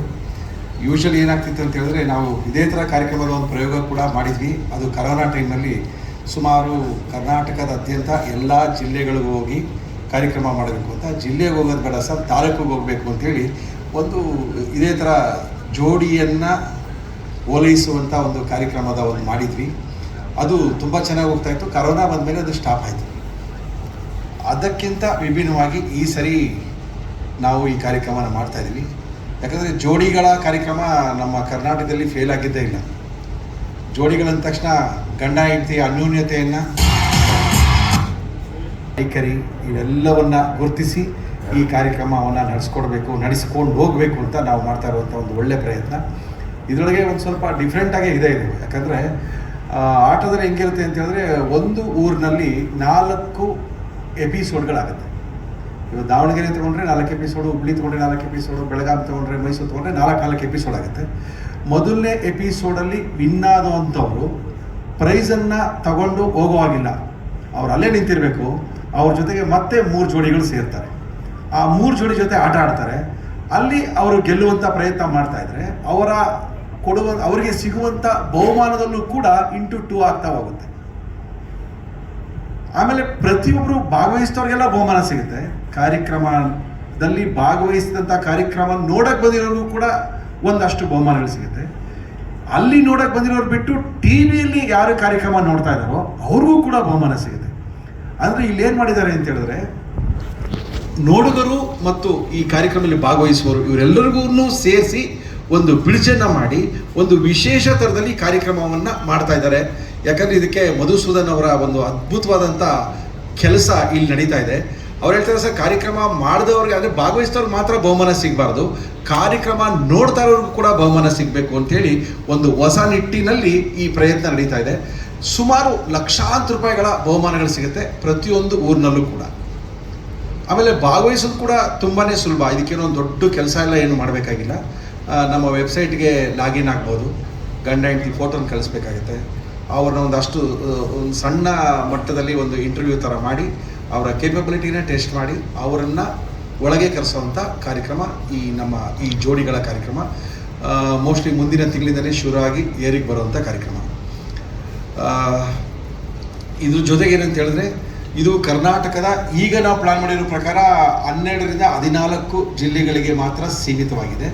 ಯೂಶಲಿ ಏನಾಗ್ತಿತ್ತು ಅಂತ ಹೇಳಿದ್ರೆ ನಾವು ಇದೇ ಥರ ಕಾರ್ಯಕ್ರಮದ ಒಂದು ಪ್ರಯೋಗ ಕೂಡ ಮಾಡಿದ್ವಿ. ಅದು ಕರೋನಾ ಟೈಮ್ನಲ್ಲಿ ಸುಮಾರು ಕರ್ನಾಟಕದಾದ್ಯಂತ ಎಲ್ಲ ಜಿಲ್ಲೆಗಳಿಗೂ ಹೋಗಿ ಕಾರ್ಯಕ್ರಮ ಮಾಡಬೇಕು ಅಂತ. ಜಿಲ್ಲೆಗೆ ಹೋಗೋದು ಬೇಡ ಸರ್, ತಾಲೂಕಿಗೆ ಹೋಗಬೇಕು ಅಂತೇಳಿ ಒಂದು ಇದೇ ಥರ ಜೋಡಿಯನ್ನು ಓಲೈಸುವಂಥ ಒಂದು ಕಾರ್ಯಕ್ರಮದ ಒಂದು ಮಾಡಿದ್ವಿ. ಅದು ತುಂಬ ಚೆನ್ನಾಗಿ ಹೋಗ್ತಾ ಇತ್ತು. ಕರೋನಾ ಬಂದಮೇಲೆ ಅದು ಸ್ಟಾಪ್ ಆಯಿತು. ಅದಕ್ಕಿಂತ ವಿಭಿನ್ನವಾಗಿ ಈ ಸರಿ ನಾವು ಈ ಕಾರ್ಯಕ್ರಮನ ಮಾಡ್ತಾ ಇದ್ದೀವಿ. ಯಾಕಂದರೆ ಜೋಡಿಗಳ ಕಾರ್ಯಕ್ರಮ ನಮ್ಮ ಕರ್ನಾಟಕದಲ್ಲಿ ಫೇಲ್ ಆಗಿದ್ದೇ ಇಲ್ಲ. ಜೋಡಿಗಳಂದ ತಕ್ಷಣ ಗಂಡ, ಹೆಂಡತಿ ಅನ್ಯೂನ್ಯತೆಯನ್ನು ಕೈಕರಿ ಇವೆಲ್ಲವನ್ನು ಗುರುತಿಸಿ ಈ ಕಾರ್ಯಕ್ರಮವನ್ನು ನಡೆಸ್ಕೊಡ್ಬೇಕು, ನಡೆಸ್ಕೊಂಡು ಹೋಗಬೇಕು ಅಂತ ನಾವು ಮಾಡ್ತಾ ಇರುವಂಥ ಒಂದು ಒಳ್ಳೆ ಪ್ರಯತ್ನ. ಇದರೊಳಗೆ ಒಂದು ಸ್ವಲ್ಪ ಡಿಫ್ರೆಂಟಾಗೇ ಇದೆ ಇದು. ಯಾಕಂದರೆ ಆಟದಲ್ಲಿ ಹೆಂಗಿರುತ್ತೆ ಅಂತ ಹೇಳಿದ್ರೆ ಒಂದು ಊರಿನಲ್ಲಿ ನಾಲ್ಕು ಎಪಿಸೋಡ್ಗಳಾಗುತ್ತೆ ಇವಾಗ ದಾವಣಗೆರೆ ತೊಗೊಂಡ್ರೆ ನಾಲ್ಕು ಎಪಿಸೋಡು ಹುಬ್ಳಿ ತೊಗೊಂಡ್ರೆ ನಾಲ್ಕು ಎಪಿಸೋಡು ಬೆಳಗಾವಿ ತೊಗೊಂಡ್ರೆ ಮೈಸೂರು ತೊಗೊಂಡ್ರೆ ನಾಲ್ಕು ನಾಲ್ಕು ಎಪಿಸೋಡ್ ಆಗುತ್ತೆ. ಮೊದಲನೇ ಎಪಿಸೋಡಲ್ಲಿ ವಿನ್ ಆದಂಥವ್ರು ಪ್ರೈಸನ್ನು ತಗೊಂಡು ಹೋಗುವಾಗಿಲ್ಲ. ಅವ್ರು ಅಲ್ಲೇ ನಿಂತಿರಬೇಕು. ಅವ್ರ ಜೊತೆಗೆ ಮತ್ತೆ ಮೂರು ಜೋಡಿಗಳು ಸೇರ್ತಾರೆ. ಆ ಮೂರು ಜೋಡಿ ಜೊತೆ ಆಟ ಆಡ್ತಾರೆ. ಅಲ್ಲಿ ಅವರು ಗೆಲ್ಲುವಂಥ ಪ್ರಯತ್ನ ಮಾಡ್ತಾ ಇದ್ರೆ ಅವರ ಕೊಡುವ, ಅವರಿಗೆ ಸಿಗುವಂಥ ಬಹುಮಾನದಲ್ಲೂ ಕೂಡ ಇಂಟು ಟೂ ಆಗ್ತಾ ಹೋಗುತ್ತೆ. ಆಮೇಲೆ ಪ್ರತಿಯೊಬ್ಬರು ಭಾಗವಹಿಸಿದವ್ರಿಗೆಲ್ಲ ಬಹುಮಾನ ಸಿಗುತ್ತೆ. ಕಾರ್ಯಕ್ರಮದಲ್ಲಿ ಭಾಗವಹಿಸಿದಂಥ ಕಾರ್ಯಕ್ರಮ ನೋಡಕ್ಕೆ ಬಂದಿರೋರ್ಗೂ ಕೂಡ ಒಂದಷ್ಟು ಬಹುಮಾನಗಳು ಸಿಗುತ್ತೆ. ಅಲ್ಲಿ ನೋಡಕ್ಕೆ ಬಂದಿರೋರು ಬಿಟ್ಟು ಟಿ ವಿಯಲ್ಲಿ ಯಾರು ಕಾರ್ಯಕ್ರಮ ನೋಡ್ತಾ ಇದ್ದಾರೋ ಅವ್ರಿಗೂ ಕೂಡ ಬಹುಮಾನ ಸಿಗುತ್ತೆ. ಅಂದರೆ ಇಲ್ಲಿ ಏನು ಮಾಡಿದ್ದಾರೆ ಅಂತ ಹೇಳಿದ್ರೆ, ನೋಡುಗರು ಮತ್ತು ಈ ಕಾರ್ಯಕ್ರಮದಲ್ಲಿ ಭಾಗವಹಿಸುವವರು ಇವರೆಲ್ಲರಿಗೂ ಸೇರಿಸಿ ಒಂದು ಬ್ರಿಡ್ಜನ್ನು ಮಾಡಿ, ಒಂದು ವಿಶೇಷ ಥರದಲ್ಲಿ ಕಾರ್ಯಕ್ರಮವನ್ನು ಮಾಡ್ತಾ ಇದ್ದಾರೆ. ಯಾಕಂದರೆ ಇದಕ್ಕೆ ಮಧುಸೂದನ್ ಅವರ ಒಂದು ಅದ್ಭುತವಾದಂಥ ಕೆಲಸ ಇಲ್ಲಿ ನಡೀತಾ ಇದೆ. ಅವ್ರು ಹೇಳ್ತಾರೆ ಸರ್, ಕಾರ್ಯಕ್ರಮ ಮಾಡಿದವ್ರಿಗೆ ಅಂದರೆ ಭಾಗವಹಿಸಿದವ್ರಿಗೆ ಮಾತ್ರ ಬಹುಮಾನ ಸಿಗಬಾರ್ದು. ಕಾರ್ಯಕ್ರಮ ನೋಡ್ತಾ ಇರೋರ್ಗೂ ಕೂಡ ಬಹುಮಾನ ಸಿಗಬೇಕು ಅಂತೇಳಿ ಒಂದು ಹೊಸ ನಿಟ್ಟಿನಲ್ಲಿ ಈ ಪ್ರಯತ್ನ ನಡೀತಾ ಇದೆ. ಸುಮಾರು ಲಕ್ಷಾಂತರ ರೂಪಾಯಿಗಳ ಬಹುಮಾನಗಳು ಸಿಗುತ್ತೆ ಪ್ರತಿಯೊಂದು ಊರಿನಲ್ಲೂ ಕೂಡ. ಆಮೇಲೆ ಭಾಗವಹಿಸೋದು ಕೂಡ ತುಂಬಾ ಸುಲಭ. ಇದಕ್ಕೇನೋ ಒಂದು ದೊಡ್ಡ ಕೆಲಸ ಎಲ್ಲ ಏನು ಮಾಡಬೇಕಾಗಿಲ್ಲ. ನಮ್ಮ ವೆಬ್ಸೈಟ್ಗೆ ಲಾಗಿನ್ ಆಗ್ಬೋದು. ಗಂಡ, ಹೆಂಡತಿ ಫೋಟೋನ ಕಳಿಸ್ಬೇಕಾಗುತ್ತೆ. ಅವ್ರನ್ನ ಒಂದಷ್ಟು ಒಂದು ಸಣ್ಣ ಮಟ್ಟದಲ್ಲಿ ಒಂದು ಇಂಟರ್ವ್ಯೂ ಥರ ಮಾಡಿ ಅವರ ಕೇಪಬಿಲಿಟಿನ ಟೆಸ್ಟ್ ಮಾಡಿ ಅವರನ್ನು ಒಳಗೆ ಕರೆಸುವಂಥ ಕಾರ್ಯಕ್ರಮ ಈ ನಮ್ಮ ಈ ಜೋಡಿಗಳ ಕಾರ್ಯಕ್ರಮ. ಮೋಸ್ಟ್ಲಿ ಮುಂದಿನ ತಿಂಗಳಿಂದಲೇ ಶುರು ಆಗಿ ಏರಿಗೆ ಬರುವಂಥ ಕಾರ್ಯಕ್ರಮ. ಇದ್ರ ಜೊತೆಗೆ ಏನಂತ ಹೇಳಿದ್ರೆ, ಇದು ಕರ್ನಾಟಕದ ಈಗ ನಾವು ಪ್ಲಾನ್ ಮಾಡಿರೋ ಪ್ರಕಾರ ಹನ್ನೆರಡರಿಂದ ಹದಿನಾಲ್ಕು ಜಿಲ್ಲೆಗಳಿಗೆ ಮಾತ್ರ ಸೀಮಿತವಾಗಿದೆ.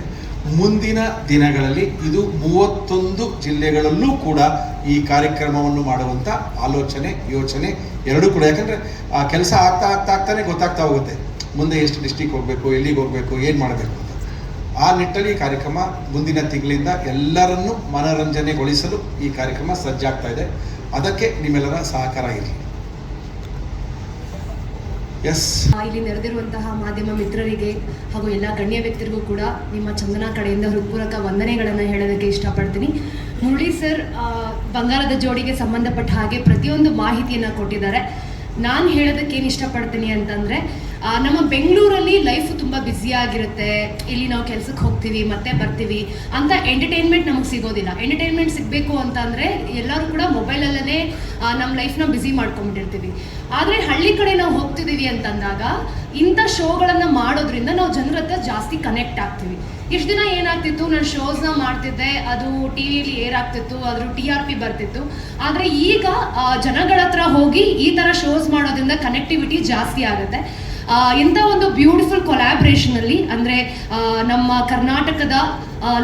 ಮುಂದಿನ ದಿನಗಳಲ್ಲಿ ಇದು ಮೂವತ್ತೊಂದು ಜಿಲ್ಲೆಗಳಲ್ಲೂ ಕೂಡ ಈ ಕಾರ್ಯಕ್ರಮವನ್ನು ಮಾಡುವಂಥ ಆಲೋಚನೆ, ಯೋಚನೆ ಎರಡೂ ಕೂಡ. ಯಾಕಂದರೆ, ಆ ಕೆಲಸ ಆಗ್ತಾ ಆಗ್ತಾ ಆಗ್ತಾನೆ ಗೊತ್ತಾಗ್ತಾ ಹೋಗುತ್ತೆ. ಮುಂದೆ ಎಷ್ಟು ಡಿಸ್ಟಿಕ್ ಹೋಗಬೇಕು, ಎಲ್ಲಿಗೆ ಹೋಗಬೇಕು, ಏನು ಮಾಡಬೇಕು ಅಂತ. ಆ ನಿಟ್ಟಲ್ಲಿ ಕಾರ್ಯಕ್ರಮ ಮುಂದಿನ ತಿಂಗಳಿಂದ ಎಲ್ಲರನ್ನೂ ಮನರಂಜನೆಗೊಳಿಸಲು ಈ ಕಾರ್ಯಕ್ರಮ ಸಜ್ಜಾಗ್ತಾ ಇದೆ. ಅದಕ್ಕೆ ನಿಮ್ಮೆಲ್ಲರ ಸಹಕಾರ ಇರಲಿ. ಇಲ್ಲಿ ನೆರೆದಿರುವಂತಹ ಮಾಧ್ಯಮ ಮಿತ್ರರಿಗೆ ಹಾಗೂ ಎಲ್ಲ ಗಣ್ಯ ವ್ಯಕ್ತಿರಿಗೂ ಕೂಡ ನಿಮ್ಮ ಚಂದನ ಕಡೆಯಿಂದ ಹೃತ್ಪೂರ್ವಕ ವಂದನೆಗಳನ್ನು ಹೇಳೋದಕ್ಕೆ ಇಷ್ಟಪಡ್ತೀನಿ. ಮುರಳಿ ಸರ್ ಬಂಗಾರದ ಜೋಡಿಗೆ ಸಂಬಂಧಪಟ್ಟ ಹಾಗೆ ಪ್ರತಿಯೊಂದು ಮಾಹಿತಿಯನ್ನು ಕೊಟ್ಟಿದ್ದಾರೆ. ನಾನು ಹೇಳೋದಕ್ಕೆ ಏನು ಇಷ್ಟಪಡ್ತೀನಿ ಅಂತಂದರೆ ನಮ್ಮ ಬೆಂಗಳೂರಲ್ಲಿ ಲೈಫ್ ತುಂಬ ಆಗಿರುತ್ತೆ. ಇಲ್ಲಿ ನಾವು ಕೆಲಸಕ್ಕೆ ಹೋಗ್ತೀವಿ, ಮತ್ತೆ ಬರ್ತೀವಿ ಅಂತ ಎಂಟರ್ಟೈನ್ಮೆಂಟ್ ನಮಗೆ ಸಿಗೋದಿಲ್ಲ. ಎಂಟರ್ಟೈನ್ಮೆಂಟ್ ಸಿಗಬೇಕು ಅಂತಂದರೆ ಎಲ್ಲರೂ ಕೂಡ ಮೊಬೈಲಲ್ಲೇ ನಮ್ಮ ಲೈಫ್ನ ಬ್ಯುಸಿ ಮಾಡ್ಕೊಂಡ್ಬಿಟ್ಟಿರ್ತೀವಿ. ಆದರೆ ಹಳ್ಳಿ ಕಡೆ ನಾವು ಹೋಗ್ತಿದ್ದೀವಿ ಅಂತಂದಾಗ ಇಂಥ ಶೋಗಳನ್ನು ಮಾಡೋದ್ರಿಂದ ನಾವು ಜನರ ಹತ್ರ ಜಾಸ್ತಿ ಕನೆಕ್ಟ್ ಆಗ್ತೀವಿ. ಇಷ್ಟು ದಿನ ಏನಾಗ್ತಿತ್ತು, ನಾನು ಶೋಸ್ನ ಮಾಡ್ತಿದ್ದೆ, ಅದು ಟಿ ವಿಲಿ ಏರ್ ಆಗ್ತಿತ್ತು ಅದ್ರ ಟಿ ಆರ್ ಪಿ ಬರ್ತಿತ್ತು. ಆದರೆ ಈಗ ಜನಗಳ ಹತ್ರ ಹೋಗಿ ಈ ಥರ ಶೋಸ್ ಮಾಡೋದ್ರಿಂದ ಕನೆಕ್ಟಿವಿಟಿ ಜಾಸ್ತಿ ಆಗುತ್ತೆ. ಇಂಥ ಒಂದು ಬ್ಯೂಟಿಫುಲ್ ಕೊಲ್ಯಾಬ್ರೇಷನಲ್ಲಿ ಅಂದರೆ ನಮ್ಮ ಕರ್ನಾಟಕದ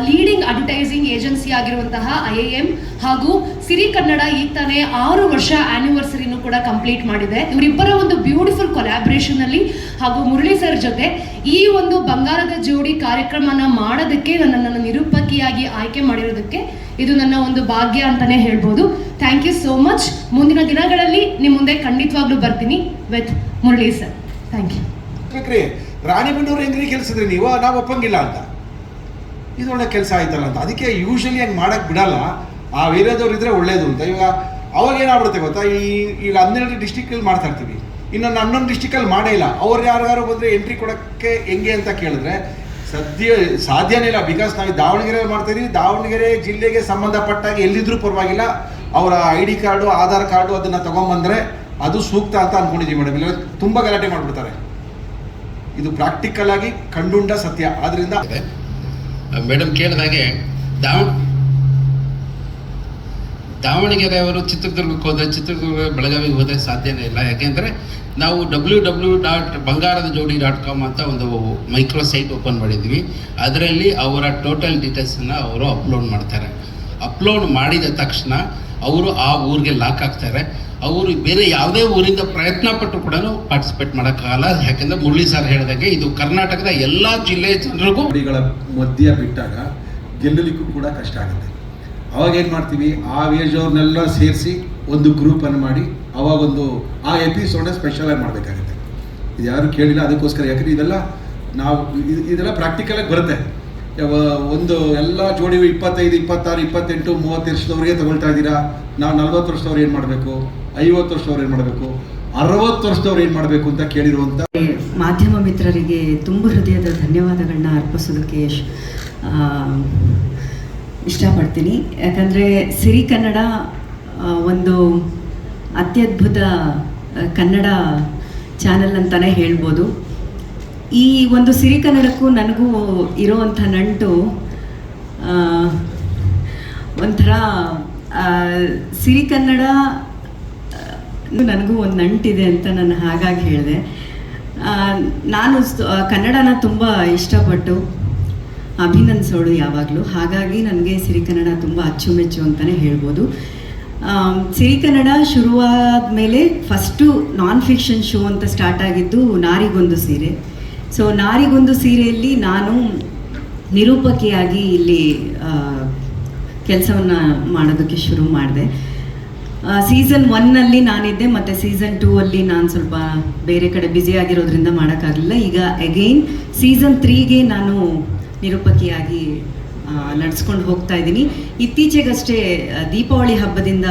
ಲೀಡಿಂಗ್ ಅಡ್ವರ್ಟೈಸಿಂಗ್ ಏಜೆನ್ಸಿ ಆಗಿರುವಂತಹ ಐ ಎ ಎಂ ಹಾಗೂ ಸಿರಿ ಕನ್ನಡ ಈಗ ತಾನೇ ಆರು ವರ್ಷ ಆನಿವರ್ಸರಿನೂ ಕೂಡ ಕಂಪ್ಲೀಟ್ ಮಾಡಿದೆ. ಇವರಿಬ್ಬರ ಒಂದು ಬ್ಯೂಟಿಫುಲ್ ಕೊಲ್ಯಾಬ್ರೇಷನಲ್ಲಿ ಹಾಗೂ ಮುರಳಿ ಸರ್ ಜೊತೆ ಈ ಒಂದು ಬಂಗಾರದ ಜೋಡಿ ಕಾರ್ಯಕ್ರಮನ ಮಾಡೋದಕ್ಕೆ ನನ್ನನ್ನು ನಿರೂಪಕಿಯಾಗಿ ಆಯ್ಕೆ ಮಾಡಿರೋದಕ್ಕೆ ಇದು ನನ್ನ ಒಂದು ಭಾಗ್ಯ ಅಂತಾನೆ ಹೇಳ್ಬೋದು. ಥ್ಯಾಂಕ್ ಯು ಸೋ ಮಚ್ ಮುಂದಿನ ದಿನಗಳಲ್ಲಿ ನಿಮ್ಮ ಮುಂದೆ ಖಂಡಿತವಾಗ್ಲೂ ಬರ್ತೀನಿ with Murali sir thank you Ranebennur ಹೆಂಗ್ರಿ ಕೆಲಸದ್ರಿ ನೀವು? ನಾವು ಒಪ್ಪಂಗಿಲ್ಲ ಅಂತ. ಇದು ಒಳ್ಳೆ ಕೆಲಸ ಆಯ್ತಲ್ಲ ಅಂತ. ಅದಕ್ಕೆ ಯೂಶಲಿ ಹಂಗೆ ಮಾಡಕ್ ಬಿಡಲ್ಲ. ಆ ವೀರ್ಯದವ್ರು ಇದ್ರೆ ಒಳ್ಳೇದು ಅಂತ. ಇವಾಗ ಅವಾಗ ಏನಾಗ್ಬಿಡುತ್ತೆ ಗೊತ್ತಾ? ಈ, ಈಗ ಹನ್ನೆರಡು ಡಿಸ್ಟಿಕಲ್ಲಿ ಮಾಡ್ತಾ ಇರ್ತೀವಿ. ಇನ್ನೊಂದು ಹನ್ನೊಂದು ಡಿಸ್ಟಿಕಲ್ಲಿ ಮಾಡೇ ಇಲ್ಲ. ಅವ್ರು ಯಾರ್ಯಾರು ಬಂದರೆ ಎಂಟ್ರಿ ಕೊಡೋಕ್ಕೆ ಹೆಂಗೆ ಅಂತ ಕೇಳಿದ್ರೆ, ಸದ್ಯ ಸಾಧ್ಯನೇ ಇಲ್ಲ. ಬಿಕಾಸ್ ನಾವು ದಾವಣಗೆರೆ ಮಾಡ್ತಾಯಿದ್ದೀವಿ ದಾವಣಗೆರೆ ಜಿಲ್ಲೆಗೆ ಸಂಬಂಧಪಟ್ಟಾಗ ಎಲ್ಲಿದ್ರೂ ಪರವಾಗಿಲ್ಲ. ಅವರ I D card Aadhaar card ಅದನ್ನು ತಗೊಂಬಂದ್ರೆ ಅದು ಸೂಕ್ತ ಅಂತ ಅನ್ಕೊಂಡಿದ್ದೀವಿ ಮೇಡಮ್. ಇಲ್ಲ ತುಂಬ ಗಲಾಟೆ ಮಾಡಿಬಿಡ್ತಾರೆ. ಇದು ಪ್ರಾಕ್ಟಿಕಲ್ ಆಗಿ ಕಂಡುಂಡ ಸತ್ಯ. ಆದ್ರಿಂದ ಮೇಡಮ್ ಕೇಳಿದಾಗೆ ದಾವ ದಾವಣಗೆರೆ ಅವರು ಚಿತ್ರದುರ್ಗಕ್ಕೆ ಹೋದರೆ ಚಿತ್ರದುರ್ಗ ಬೆಳಗಾವಿಗೆ ಹೋದರೆ ಸಾಧ್ಯನೇ ಇಲ್ಲ. ಯಾಕೆಂದರೆ ನಾವು ಡಬ್ಲ್ಯೂ ಡಬ್ಲ್ಯೂ ಡಾಟ್ ಬಂಗಾರದ ಜೋಡಿ ಡಾಟ್ ಕಾಮ್ ಅಂತ ಒಂದು ಮೈಕ್ರೋ ಸೈಟ್ ಓಪನ್ ಮಾಡಿದ್ವಿ. ಅದರಲ್ಲಿ ಅವರ ಟೋಟಲ್ ಡೀಟೇಲ್ಸನ್ನು ಅವರು ಅಪ್ಲೋಡ್ ಮಾಡ್ತಾರೆ. ಅಪ್ಲೋಡ್ ಮಾಡಿದ ತಕ್ಷಣ ಅವರು ಆ ಊರಿಗೆ ಲಾಕ್ ಆಗ್ತಾರೆ. ಅವರು ಬೇರೆ ಯಾವುದೇ ಊರಿಂದ ಪ್ರಯತ್ನ ಪಟ್ಟರು ಕೂಡ ಪಾರ್ಟಿಸಿಪೇಟ್ ಮಾಡೋಕ್ಕಾಗಲ್ಲ. ಯಾಕೆಂದ್ರೆ ಮುರಳಿ ಸರ್ ಹೇಳಿದಾಗೆ ಇದು ಕರ್ನಾಟಕದ ಎಲ್ಲ ಜಿಲ್ಲೆ ಜನರಿಗೂ ಗುಡಿಗಳ ಮಧ್ಯ ಬಿಟ್ಟಾಗ ಗೆಲ್ಲಲಿಕ್ಕೂ ಕೂಡ ಕಷ್ಟ ಆಗುತ್ತೆ. ಅವಾಗ ಏನು ಮಾಡ್ತೀವಿ? ಆ ವೇಜ್ ಅವ್ರನ್ನೆಲ್ಲ ಸೇರಿಸಿ ಒಂದು ಗ್ರೂಪನ್ನು ಮಾಡಿ ಅವಾಗ ಒಂದು ಆ ಎಪಿಸೋಡ್ನ ಸ್ಪೆಷಲ್ ಆಗಿ ಮಾಡಬೇಕಾಗುತ್ತೆ. ಇದು ಯಾರು ಕೇಳಿಲ್ಲ ಅದಕ್ಕೋಸ್ಕರ, ಯಾಕಂದರೆ ಇದೆಲ್ಲ ನಾವು ಇದು- ಇದೆಲ್ಲ ಪ್ರಾಕ್ಟಿಕಲಾಗಿ ಬರುತ್ತೆ. ಒಂದು ಎಲ್ಲ ಜೋಡಿ ಇಪ್ಪತ್ತೈದು, ಇಪ್ಪತ್ತಾರು, ಇಪ್ಪತ್ತೆಂಟು, ಮೂವತ್ತು ವರ್ಷದವ್ರಿಗೆ ತಗೊಳ್ತಾ ಇದ್ದೀರಾ? ನಾವು ನಲ್ವತ್ತು ವರ್ಷದವ್ರು ಏನು ಮಾಡಬೇಕು? ಐವತ್ತು ವರ್ಷದವ್ರು ಏನು ಮಾಡಬೇಕು? ಅರವತ್ತು ವರ್ಷದವ್ರು ಏನು ಮಾಡಬೇಕು ಅಂತ ಕೇಳಿರುವಂತ ಮಾಧ್ಯಮ ಮಿತ್ರರಿಗೆ ತುಂಬ ಹೃದಯದ ಧನ್ಯವಾದಗಳನ್ನ ಅರ್ಪಿಸೋದಕ್ಕೆ ಇಷ್ಟಪಡ್ತೀನಿ. ಯಾಕಂದರೆ ಸಿರಿ ಕನ್ನಡ ಒಂದು ಅತ್ಯದ್ಭುತ ಕನ್ನಡ ಚಾನೆಲ್ ಅಂತಲೇ ಹೇಳ್ಬೋದು. ಈ ಒಂದು ಸಿರಿ ಕನ್ನಡಕ್ಕೂ ನನಗೂ ಇರೋವಂಥ ನಂಟು ಒಂಥರ ಸಿರಿ ಕನ್ನಡ ನನಗೂ ಒಂದು ನಂಟಿದೆ ಅಂತ ನಾನು ಹಾಗಾಗಿ ಹೇಳಿದೆ. ನಾನು ಕನ್ನಡನ ತುಂಬ ಇಷ್ಟಪಟ್ಟು ಅಭಿನಂದಿಸೋಳು ಯಾವಾಗಲೂ. ಹಾಗಾಗಿ ನನಗೆ ಸಿರಿ ಕನ್ನಡ ತುಂಬ ಅಚ್ಚುಮೆಚ್ಚು ಅಂತಲೇ ಹೇಳ್ಬೋದು. ಸಿರಿ ಕನ್ನಡ ಶುರುವಾದ ಮೇಲೆ ಫಸ್ಟು ನಾನ್ ಫಿಕ್ಷನ್ ಶೋ ಅಂತ ಸ್ಟಾರ್ಟ್ ಆಗಿದ್ದು ನಾರಿಗೊಂದು ಸೀರೆ. ಸೊ ನಾರಿಗೊಂದು ಸೀರೆಯಲ್ಲಿ ನಾನು ನಿರೂಪಕಿಯಾಗಿ ಇಲ್ಲಿ ಕೆಲಸವನ್ನು ಮಾಡೋದಕ್ಕೆ ಶುರು ಮಾಡಿದೆ. ಸೀಸನ್ ಒನ್ನಲ್ಲಿ ನಾನಿದ್ದೆ, ಮತ್ತು ಸೀಸನ್ ಟೂ ಅಲ್ಲಿ ನಾನು ಸ್ವಲ್ಪ ಬೇರೆ ಕಡೆ ಬ್ಯುಸಿ ಆಗಿರೋದ್ರಿಂದ ಮಾಡೋಕ್ಕಾಗಲಿಲ್ಲ. ಈಗ ಅಗೈನ್ ಸೀಸನ್ ತ್ರೀಗೆ ನಾನು ನಿರೂಪಕಿಯಾಗಿ ನಡೆಸ್ಕೊಂಡು ಹೋಗ್ತಾ ಇದ್ದೀನಿ. ಇತ್ತೀಚೆಗಷ್ಟೇ ದೀಪಾವಳಿ ಹಬ್ಬದಿಂದ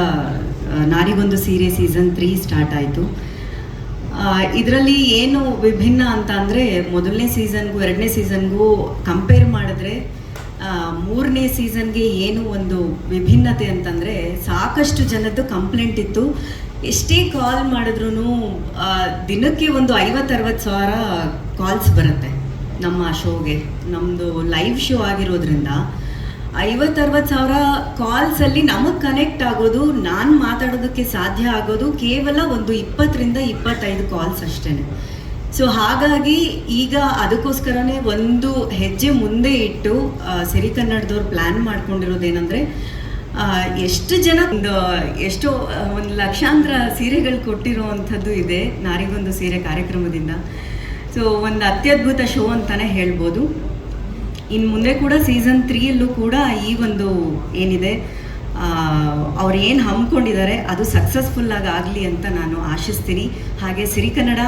ನಾರಿಗೊಂದು ಸೀರೆ ಸೀಸನ್ ತ್ರೀ ಸ್ಟಾರ್ಟ್ ಆಯಿತು. ಇದರಲ್ಲಿ ಏನು ವಿಭಿನ್ನ ಅಂತ ಅಂದರೆ, ಮೊದಲನೇ ಸೀಸನ್ಗೂ ಎರಡನೇ ಸೀಸನ್ಗೂ ಕಂಪೇರ್ ಮಾಡಿದ್ರೆ ಮೂರನೇ ಸೀಸನ್ಗೆ ಏನು ಒಂದು ವಿಭಿನ್ನತೆ ಅಂತಂದರೆ ಸಾಕಷ್ಟು ಜನದ್ದು ಕಂಪ್ಲೇಂಟ್ ಇತ್ತು. ಎಷ್ಟೇ ಕಾಲ್ ಮಾಡಿದ್ರು ದಿನಕ್ಕೆ ಒಂದು ಐವತ್ತರವತ್ತು ಸಾವಿರ ಕಾಲ್ಸ್ ಬರುತ್ತೆ ನಮ್ಮ ಶೋಗೆ ನಮ್ಮದು ಲೈವ್ ಶೋ ಆಗಿರೋದ್ರಿಂದ. ಐವತ್ತರವತ್ತು ಸಾವಿರ ಕಾಲ್ಸಲ್ಲಿ ನಮಗೆ ಕನೆಕ್ಟ್ ಆಗೋದು, ನಾನು ಮಾತಾಡೋದಕ್ಕೆ ಸಾಧ್ಯ ಆಗೋದು ಕೇವಲ ಒಂದು ಇಪ್ಪತ್ತರಿಂದ ಇಪ್ಪತ್ತೈದು ಕಾಲ್ಸ್ ಅಷ್ಟೇ ಸೊ ಹಾಗಾಗಿ ಈಗ ಅದಕ್ಕೋಸ್ಕರನೇ ಒಂದು ಹೆಜ್ಜೆ ಮುಂದೆ ಇಟ್ಟು ಸಿರಿ ಕನ್ನಡದವ್ರು ಪ್ಲ್ಯಾನ್ ಮಾಡ್ಕೊಂಡಿರೋದೇನೆಂದರೆ ಎಷ್ಟು ಜನ, ಒಂದು, ಎಷ್ಟೋ ಒಂದು ಲಕ್ಷಾಂತರ ಸೀರೆಗಳು ಕೊಟ್ಟಿರುವಂಥದ್ದು ಇದೆ, ನಾರಿಗೊಂದು ಸೀರೆ ಕಾರ್ಯಕ್ರಮದಿಂದ. ಸೊ ಒಂದು ಅತ್ಯದ್ಭುತ ಶೋ ಅಂತಾನೆ ಹೇಳ್ಬೋದು. ಇನ್ನು ಮುಂದೆ ಕೂಡ ಸೀಸನ್ ತ್ರೀಯಲ್ಲೂ ಕೂಡ ಈ ಒಂದು ಏನಿದೆ ಅವ್ರು ಏನು ಹಮ್ಮಿಕೊಂಡಿದ್ದಾರೆ, ಅದು ಸಕ್ಸಸ್ಫುಲ್ಲಾಗಿ ಆಗಲಿ ಅಂತ ನಾನು ಆಶಿಸ್ತೀನಿ. ಹಾಗೆ ಸಿರಿಕನ್ನಡ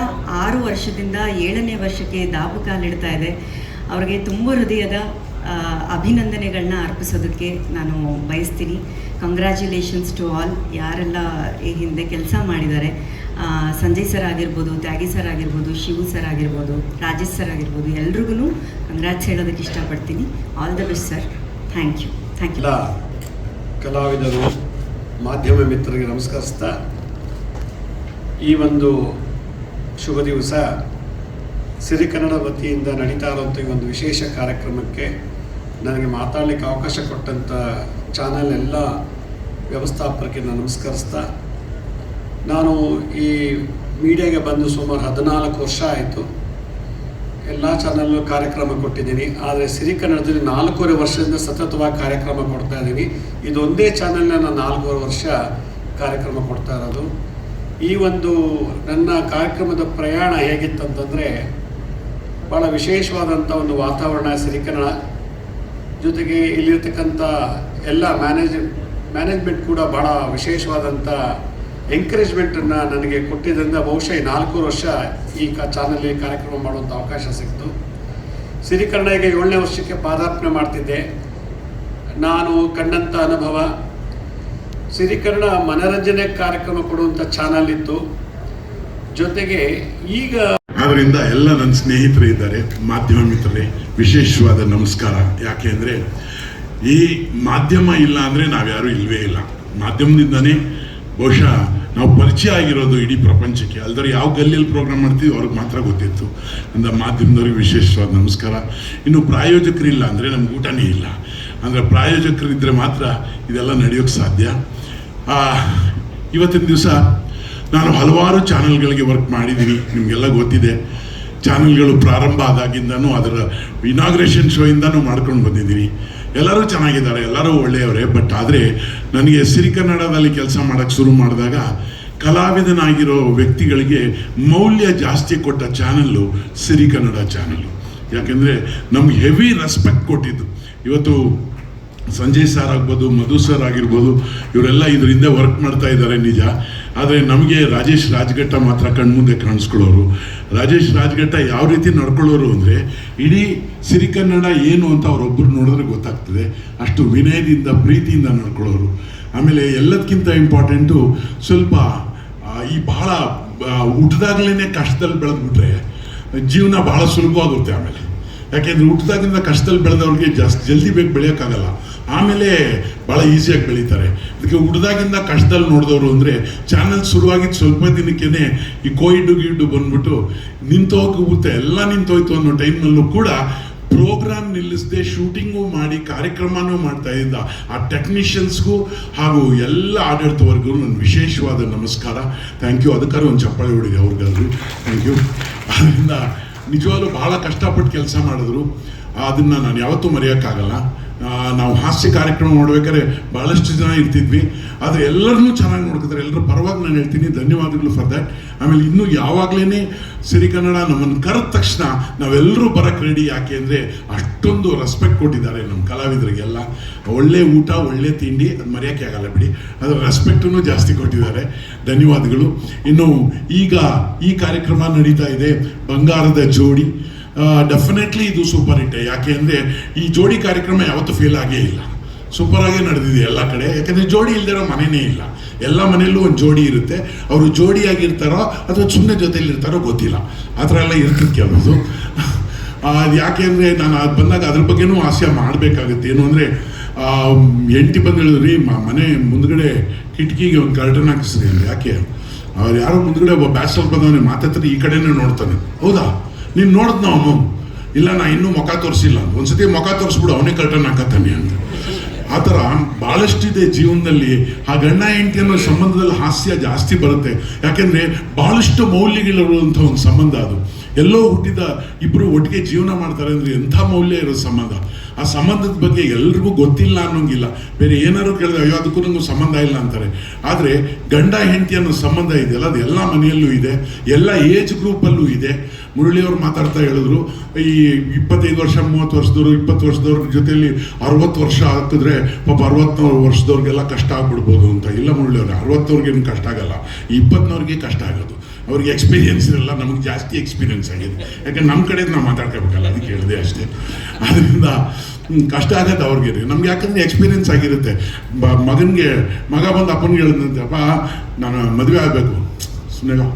ಆರು ವರ್ಷದಿಂದ ಏಳನೇ ವರ್ಷಕ್ಕೆ ದಾಪು ಕಾಲಿಡ್ತಾ ಇದೆ. ಅವ್ರಿಗೆ ತುಂಬ ಹೃದಯದ ಅಭಿನಂದನೆಗಳನ್ನ ಅರ್ಪಿಸೋದಕ್ಕೆ ನಾನು ಬಯಸ್ತೀನಿ. ಕಂಗ್ರ್ಯಾಚುಲೇಷನ್ಸ್ ಟು ಆಲ್ ಯಾರೆಲ್ಲ ಈ ಹಿಂದೆ ಕೆಲಸ ಮಾಡಿದ್ದಾರೆ ಸಂಜಯ್ ಸರ್ ಆಗಿರ್ಬೋದು, ತ್ಯಾಗಿ ಸರ್ ಆಗಿರ್ಬೋದು, ಶಿವು ಸರ್ ಆಗಿರ್ಬೋದು, ರಾಜೇಶ್ ಸರ್ ಆಗಿರ್ಬೋದು ಎಲ್ರಿಗೂ ಕಂಗ್ರ್ಯಾಟ್ಸ್ ಹೇಳೋದಕ್ಕೆ ಇಷ್ಟಪಡ್ತೀನಿ. All the best sir thank you thank you ಕಲಾವಿದರು, ಮಾಧ್ಯಮ ಮಿತ್ರರಿಗೆ ನಮಸ್ಕರಿಸ್ತಾ ಈ ಒಂದು ಶುಭ ದಿವಸ ಸಿರಿ ಕನ್ನಡ ವತಿಯಿಂದ ನಡೀತಾ ಇರುವಂಥ ಈ ಒಂದು ವಿಶೇಷ ಕಾರ್ಯಕ್ರಮಕ್ಕೆ ನನಗೆ ಮಾತಾಡಲಿಕ್ಕೆ ಅವಕಾಶ ಕೊಟ್ಟಂಥ ಚಾನೆಲ್ ಎಲ್ಲ ವ್ಯವಸ್ಥಾಪಕರಿಗೆ ನಾನು ನಮಸ್ಕರಿಸ್ತಾ, ನಾನು ಈ ಮೀಡಿಯಾಗೆ ಬಂದು ಸುಮಾರು ಹದಿನಾಲ್ಕು ವರ್ಷ ಆಯಿತು. ಎಲ್ಲ ಚಾನಲ್ ಕಾರ್ಯಕ್ರಮ ಕೊಟ್ಟಿದ್ದೀನಿ. ಆದರೆ ಸಿರಿ ಕನ್ನಡದಲ್ಲಿ ನಾಲ್ಕೂವರೆ ವರ್ಷದಿಂದ ಸತತವಾಗಿ ಕಾರ್ಯಕ್ರಮ ಕೊಡ್ತಾ ಇದ್ದೀನಿ ಇದೊಂದೇ ಚಾನಲ್ನ ನಾನು ನಾಲ್ಕೂವರೆ ವರ್ಷ ಕಾರ್ಯಕ್ರಮ ಕೊಡ್ತಾ ಇರೋದು. ಈ ಒಂದು ನನ್ನ ಕಾರ್ಯಕ್ರಮದ ಪ್ರಯಾಣ ಹೇಗಿತ್ತಂತಂದರೆ ಭಾಳ ವಿಶೇಷವಾದಂಥ ಒಂದು ವಾತಾವರಣ ಸಿರಿ ಕನ್ನಡ ಜೊತೆಗೆ ಇಲ್ಲಿರ್ತಕ್ಕಂಥ ಎಲ್ಲ ಮ್ಯಾನೇಜ್ ಮ್ಯಾನೇಜ್ಮೆಂಟ್ ಕೂಡ ಭಾಳ ವಿಶೇಷವಾದಂಥ ಎಂಕರೇಜ್ಮೆಂಟನ್ನು ನನಗೆ ಕೊಟ್ಟಿದ್ದರಿಂದ ಬಹುಶಃ ನಾಲ್ಕು ವರ್ಷ ಈ ಕ ಚಾನಲ್ಲಿ ಕಾರ್ಯಕ್ರಮ ಮಾಡುವಂಥ ಅವಕಾಶ ಸಿಕ್ತು. ಸಿರಿಕನ್ನಡ ಈಗ ಏಳನೇ ವರ್ಷಕ್ಕೆ ಪಾದಾರ್ಪಣೆ ಮಾಡ್ತಿದ್ದೆ. ನಾನು ಕಂಡಂಥ ಅನುಭವ ಸಿರಿಕನ್ನಡ ಮನರಂಜನೆ ಕಾರ್ಯಕ್ರಮ ಕೊಡುವಂಥ ಚಾನಲ್ ಇತ್ತು. ಜೊತೆಗೆ ಈಗ ಆದ್ದರಿಂದ ಎಲ್ಲ ನನ್ನ ಸ್ನೇಹಿತರು ಇದ್ದಾರೆ, ಮಾಧ್ಯಮ ಮಿತ್ರರೇ, ವಿಶೇಷವಾದ ನಮಸ್ಕಾರ. ಯಾಕೆ ಈ ಮಾಧ್ಯಮ ಇಲ್ಲ ಅಂದರೆ ನಾವ್ಯಾರೂ ಇಲ್ಲವೇ ಇಲ್ಲ. ಮಾಧ್ಯಮದಿಂದನೇ ಬಹುಶಃ ನಾವು ಪರಿಚಯ ಆಗಿರೋದು ಇಡೀ ಪ್ರಪಂಚಕ್ಕೆ. ಅಲ್ದರೆ ಯಾವ ಗಲ್ಲಿಯಲ್ಲಿ ಪ್ರೋಗ್ರಾಮ್ ಮಾಡ್ತೀವಿ ಅವ್ರಿಗೆ ಮಾತ್ರ ಗೊತ್ತಿತ್ತು. ಅಂದ ಮಾಧ್ಯಮದವ್ರಿಗೆ ವಿಶೇಷವಾದ ನಮಸ್ಕಾರ. ಇನ್ನು ಪ್ರಾಯೋಜಕರು ಇಲ್ಲ ಅಂದರೆ ನಮ್ಗೆ ಊಟನೇ ಇಲ್ಲ. ಅಂದರೆ ಪ್ರಾಯೋಜಕರಿದ್ದರೆ ಮಾತ್ರ ಇದೆಲ್ಲ ನಡೆಯೋಕ್ಕೆ ಸಾಧ್ಯ. ಇವತ್ತಿನ ದಿವಸ ನಾನು ಹಲವಾರು ಚಾನಲ್ಗಳಿಗೆ ವರ್ಕ್ ಮಾಡಿದ್ದೀನಿ ನಿಮಗೆಲ್ಲ ಗೊತ್ತಿದೆ. ಚಾನಲ್ಗಳು ಪ್ರಾರಂಭ ಆದಾಗಿಂದನೂ ಅದರ ಇನಾಗ್ರೇಷನ್ ಶೋಯಿಂದನೂ ಮಾಡ್ಕೊಂಡು ಬಂದಿದ್ದೀನಿ ಎಲ್ಲರೂ ಚೆನ್ನಾಗಿದ್ದಾರೆ, ಎಲ್ಲರೂ ಒಳ್ಳೆಯವರೇ ಬಟ್ ಆದರೆ ನನಗೆ ಸಿರಿಕನ್ನಡದಲ್ಲಿ ಕೆಲಸ ಮಾಡೋಕ್ಕೆ ಶುರು ಮಾಡಿದಾಗ ಕಲಾವಿದನಾಗಿರೋ ವ್ಯಕ್ತಿಗಳಿಗೆ ಮೌಲ್ಯ ಜಾಸ್ತಿ ಕೊಟ್ಟ ಚಾನಲ್ಲು ಸಿರಿಕನ್ನಡ ಚಾನಲ್ಲು. ಯಾಕೆಂದರೆ ನಮ್ಗೆ ಹೆವಿ ರೆಸ್ಪೆಕ್ಟ್ ಕೊಟ್ಟಿದ್ದು. ಇವತ್ತು ಸಂಜಯ್ ಸರ್ ಆಗ್ಬೋದು, ಮಧು ಸರ್ ಆಗಿರ್ಬೋದು, ಇವರೆಲ್ಲ ಇದ್ರ ಹಿಂದೆ ವರ್ಕ್ ಮಾಡ್ತಾ ಇದ್ದಾರೆ ನಿಜ. ಆದರೆ ನಮಗೆ ರಾಜೇಶ್ ರಾಜ್ಘಟ್ಟ ಮಾತ್ರ ಕಣ್ಮುಂದೆ ಕಾಣಿಸ್ಕೊಳ್ಳೋರು. ರಾಜೇಶ್ ರಾಜ್ಘಟ್ಟ ಯಾವ ರೀತಿ ನಡ್ಕೊಳ್ಳೋರು ಅಂದರೆ, ಇಡೀ ಸಿರಿಕನ್ನಡ ಏನು ಅಂತ ಅವರೊಬ್ಬರು ನೋಡಿದ್ರೆ ಗೊತ್ತಾಗ್ತದೆ. ಅಷ್ಟು ವಿನಯದಿಂದ, ಪ್ರೀತಿಯಿಂದ ನಡ್ಕೊಳ್ಳೋರು. ಆಮೇಲೆ ಎಲ್ಲದಕ್ಕಿಂತ ಇಂಪಾರ್ಟೆಂಟು ಸ್ವಲ್ಪ ಈ ಬಹಳ ಹುಟ್ಟಿದಾಗಲೇ ಕಷ್ಟದಲ್ಲಿ ಬೆಳೆದ್ಬಿಟ್ರೆ, ಜೀವನ ಬಹಳ ಸುಲಭವಾಗುತ್ತೆ ಆಮೇಲೆ. ಯಾಕೆಂದರೆ ಹುಟ್ಟದಾಗಿಂದ ಕಷ್ಟದಲ್ಲಿ ಬೆಳೆದವ್ರಿಗೆ ಜಾಸ್ತಿ, ಜಲ್ದಿ ಬೇಗ ಬೆಳೆಯೋಕ್ಕಾಗಲ್ಲ. ಆಮೇಲೆ ಭಾಳ ಈಸಿಯಾಗಿ ಬೆಳೀತಾರೆ. ಅದಕ್ಕೆ ಹುಡ್ದಾಗಿಂದ ಕಷ್ಟದಲ್ಲಿ ನೋಡಿದವರು ಅಂದರೆ ಚಾನಲ್ ಶುರುವಾಗಿದ್ದು ಸ್ವಲ್ಪ ದಿನಕ್ಕೇ ಈ ಕೋವಿಡ್ ಗಿಡ್ಡು ಬಂದ್ಬಿಟ್ಟು ನಿಂತೋಗುತ್ತೆ ಎಲ್ಲ ನಿಂತೋಯ್ತು ಅನ್ನೋ ಟೈಮಲ್ಲೂ ಕೂಡ ಪ್ರೋಗ್ರಾಮ್ ನಿಲ್ಲಿಸದೆ ಶೂಟಿಂಗು ಮಾಡಿ, ಕಾರ್ಯಕ್ರಮನೂ ಮಾಡ್ತಾ ಇದ್ದ ಆ ಟೆಕ್ನಿಷಿಯನ್ಸ್ಗೂ ಹಾಗೂ ಎಲ್ಲ ಆಡಳಿತವರೆಗೂ ನನ್ನ ವಿಶೇಷವಾದ ನಮಸ್ಕಾರ. ಥ್ಯಾಂಕ್ ಯು ಅದಕ್ಕಾದ್ರೂ ಒಂದು ಚಪ್ಪಾಳೆ ಹೊಡಿದೆ ಅವ್ರಿಗಾದ್ರು. ಥ್ಯಾಂಕ್ ಯು ಅದರಿಂದ ನಿಜವಾಗ್ಲೂ ಭಾಳ ಕಷ್ಟಪಟ್ಟು ಕೆಲಸ ಮಾಡಿದ್ರು. ಅದನ್ನು ನಾನು ಯಾವತ್ತೂ ಮರೆಯೋಕ್ಕಾಗಲ್ಲ. ನಾವು ಹಾಸ್ಯ ಕಾರ್ಯಕ್ರಮ ಮಾಡ್ಬೇಕಾದ್ರೆ ಭಾಳಷ್ಟು ಜನ ಇರ್ತಿದ್ವಿ. ಆದರೆ ಎಲ್ಲರನ್ನೂ ಚೆನ್ನಾಗಿ ನೋಡ್ಕೊತಾರೆ ಎಲ್ಲರ ಪರವಾಗಿ ನಾನು ಹೇಳ್ತೀನಿ. ಧನ್ಯವಾದಗಳು ಫಾರ್ ದ್ಯಾಟ್. ಆಮೇಲೆ ಇನ್ನೂ ಯಾವಾಗಲೇ ಸಿರಿಕನ್ನಡ ನಮ್ಮನ್ನು ಕರೆದ ತಕ್ಷಣ ನಾವೆಲ್ಲರೂ ಬರೋಕ್ಕೆ ರೆಡಿ ಯಾಕೆ ಅಂದರೆ ಅಷ್ಟೊಂದು ರೆಸ್ಪೆಕ್ಟ್ ಕೊಟ್ಟಿದ್ದಾರೆ ನಮ್ಮ ಕಲಾವಿದರಿಗೆಲ್ಲ. ಒಳ್ಳೆ ಊಟ, ಒಳ್ಳೆ ತಿಂಡಿ, ಅದು ಮರೆಯೋಕ್ಕೆ ಆಗಲ್ಲ ಬಿಡಿ. ಅದರ ರೆಸ್ಪೆಕ್ಟನ್ನು ಜಾಸ್ತಿ ಕೊಟ್ಟಿದ್ದಾರೆ. ಧನ್ಯವಾದಗಳು. ಇನ್ನು ಈಗ ಈ ಕಾರ್ಯಕ್ರಮ ನಡೀತಾ ಇದೆ. ಬಂಗಾರದ ಜೋಡಿ. ಡೆಫಿನೆಟ್ಲಿ ಇದು ಸೂಪರ್ ಹಿಟ್ ಯಾಕೆ ಅಂದರೆ ಈ ಜೋಡಿ ಕಾರ್ಯಕ್ರಮ ಯಾವತ್ತೂ ಫೇಲ್ ಆಗೇ ಇಲ್ಲ. ಸೂಪರ್ ಆಗೇ ನಡೆದಿದೆ ಎಲ್ಲ ಕಡೆ. ಯಾಕಂದರೆ ಜೋಡಿ ಇಲ್ದಿರೋ ಮನೆಯೇ ಇಲ್ಲ. ಎಲ್ಲ ಮನೆಯಲ್ಲೂ ಒಂದು ಜೋಡಿ ಇರುತ್ತೆ. ಅವರು ಜೋಡಿಯಾಗಿರ್ತಾರೋ ಅಥವಾ ಸುಮ್ಮನೆ ಜೊತೆಯಲ್ಲಿರ್ತಾರೋ ಗೊತ್ತಿಲ್ಲ. ಆ ಥರ ಎಲ್ಲ ಇರ್ತದೆ ಕೆಲವು ಅದು ಯಾಕೆ ಅಂದರೆ ನಾನು ಅದು ಬಂದಾಗ ಅದ್ರ ಬಗ್ಗೆನೂ ಆಸೆ ಮಾಡಬೇಕಾಗುತ್ತೆ. ಏನು ಅಂದರೆ ಎಂಟಿ ಬಂದು ಹೇಳಿದ್ರಿ ಮನೆ ಮುಂದ್ಗಡೆ ಕಿಟಕಿಗೆ ಒಂದು ಕರ್ಟನ್ ಹಾಕಿಸ್ರಿ. ಯಾಕೆ? ಅವ್ರು ಯಾರೋ ಮುಂದ್ಗಡೆ ಒಬ್ಬ ಬ್ಯಾಚಲರ್ ಬಂದವನೇ ಮಾತಾಡ್ತಾರೆ ಈ ಕಡೆನೇ ನೋಡ್ತಾನೆ. ಹೌದಾ? ನೀನು ನೋಡಿದ್ ಅವನು ಇಲ್ಲ, ನಾ ಇನ್ನೂ ಮುಖ ತೋರಿಸಿಲ್ಲ. ಒಂದ್ಸತಿ ಮುಖ ತೋರಿಸ್ಬಿಡು, ಅವನೇ ಕರ್ಟನ್ ಹಾಕತ್ತಾನೆ ಅಂತ. ಆ ಥರ ಭಾಳಷ್ಟಿದೆ ಜೀವನದಲ್ಲಿ. ಆ ಗಂಡ ಹೆಂಡತಿ ಅನ್ನೋ ಸಂಬಂಧದಲ್ಲಿ ಹಾಸ್ಯ ಜಾಸ್ತಿ ಬರುತ್ತೆ. ಯಾಕೆಂದರೆ ಭಾಳಷ್ಟು ಮೌಲ್ಯಗಳಿರುವಂಥ ಒಂದು ಸಂಬಂಧ ಅದು. ಎಲ್ಲೋ ಹುಟ್ಟಿದ ಇಬ್ಬರು ಒಟ್ಟಿಗೆ ಜೀವನ ಮಾಡ್ತಾರೆ ಅಂದರೆ ಎಂಥ ಮೌಲ್ಯ ಇರೋ ಸಂಬಂಧ? ಆ ಸಂಬಂಧದ ಬಗ್ಗೆ ಎಲ್ರಿಗೂ ಗೊತ್ತಿಲ್ಲ ಅನ್ನೋಂಗಿಲ್ಲ. ಬೇರೆ ಏನಾದ್ರು ಕೇಳಿದ್ರೆ, ಅಯ್ಯೋ, ಅದಕ್ಕೂ ನಂಗೂ ಸಂಬಂಧ ಇಲ್ಲ ಅಂತಾರೆ. ಆದರೆ ಗಂಡ ಹೆಂಡತಿ ಅನ್ನೋ ಸಂಬಂಧ ಇದೆಯಲ್ಲ, ಅದು ಎಲ್ಲ ಮನೆಯಲ್ಲೂ ಇದೆ, ಎಲ್ಲ ಏಜ್ ಗ್ರೂಪಲ್ಲೂ ಇದೆ. ಮುರಳಿಯವರು ಮಾತಾಡ್ತಾ ಹೇಳಿದ್ರು, ಈ ಇಪ್ಪತ್ತೈದು ವರ್ಷ, ಮೂವತ್ತು ವರ್ಷದವರು, ಇಪ್ಪತ್ತು ವರ್ಷದವ್ರ ಜೊತೆಯಲ್ಲಿ ಅರವತ್ತು ವರ್ಷ ಹಾಕಿದ್ರೆ ಪಾಪ ಅರವತ್ತು ವರ್ಷದವ್ರಿಗೆಲ್ಲ ಕಷ್ಟ ಆಗ್ಬಿಡ್ಬೋದು ಅಂತ. ಇಲ್ಲ ಮುರಳಿಯವ್ರೆ ಅರವತ್ತವ್ರಿಗೇನು ಕಷ್ಟ ಆಗಲ್ಲ ಇಪ್ಪತ್ತನವ್ರಿಗೆ ಕಷ್ಟ ಆಗೋದು. ಅವ್ರಿಗೆ ಎಕ್ಸ್ಪೀರಿಯನ್ಸ್ ಇರಲ್ಲ, ನಮಗೆ ಜಾಸ್ತಿ ಎಕ್ಸ್ಪೀರಿಯನ್ಸ್ ಆಗಿದೆ. ಯಾಕಂದ್ರೆ ನಮ್ಮ ಕಡೆ ನಾವು ಮಾತಾಡ್ಕೋಬೇಕಲ್ಲ, ಅದಕ್ಕೆ ಹೇಳಿದೆ ಅಷ್ಟೇ. ಅದರಿಂದ ಕಷ್ಟ ಆಗತ್ತೆ ಅವ್ರಿಗೆ. ನಮ್ಗೆ ಯಾಕಂದ್ರೆ ಎಕ್ಸ್ಪೀರಿಯನ್ಸ್ ಆಗಿರುತ್ತೆ. ಬ ಮಗನಿಗೆ, ಮಗ ಬಂದು ಅಪ್ಪನಿಗೆ ಹೇಳಿದಂತೆ, ಅಪ್ಪ, ನಾನು ಮದುವೆ ಆಗಬೇಕು. ಸುಮ್ಮನೆ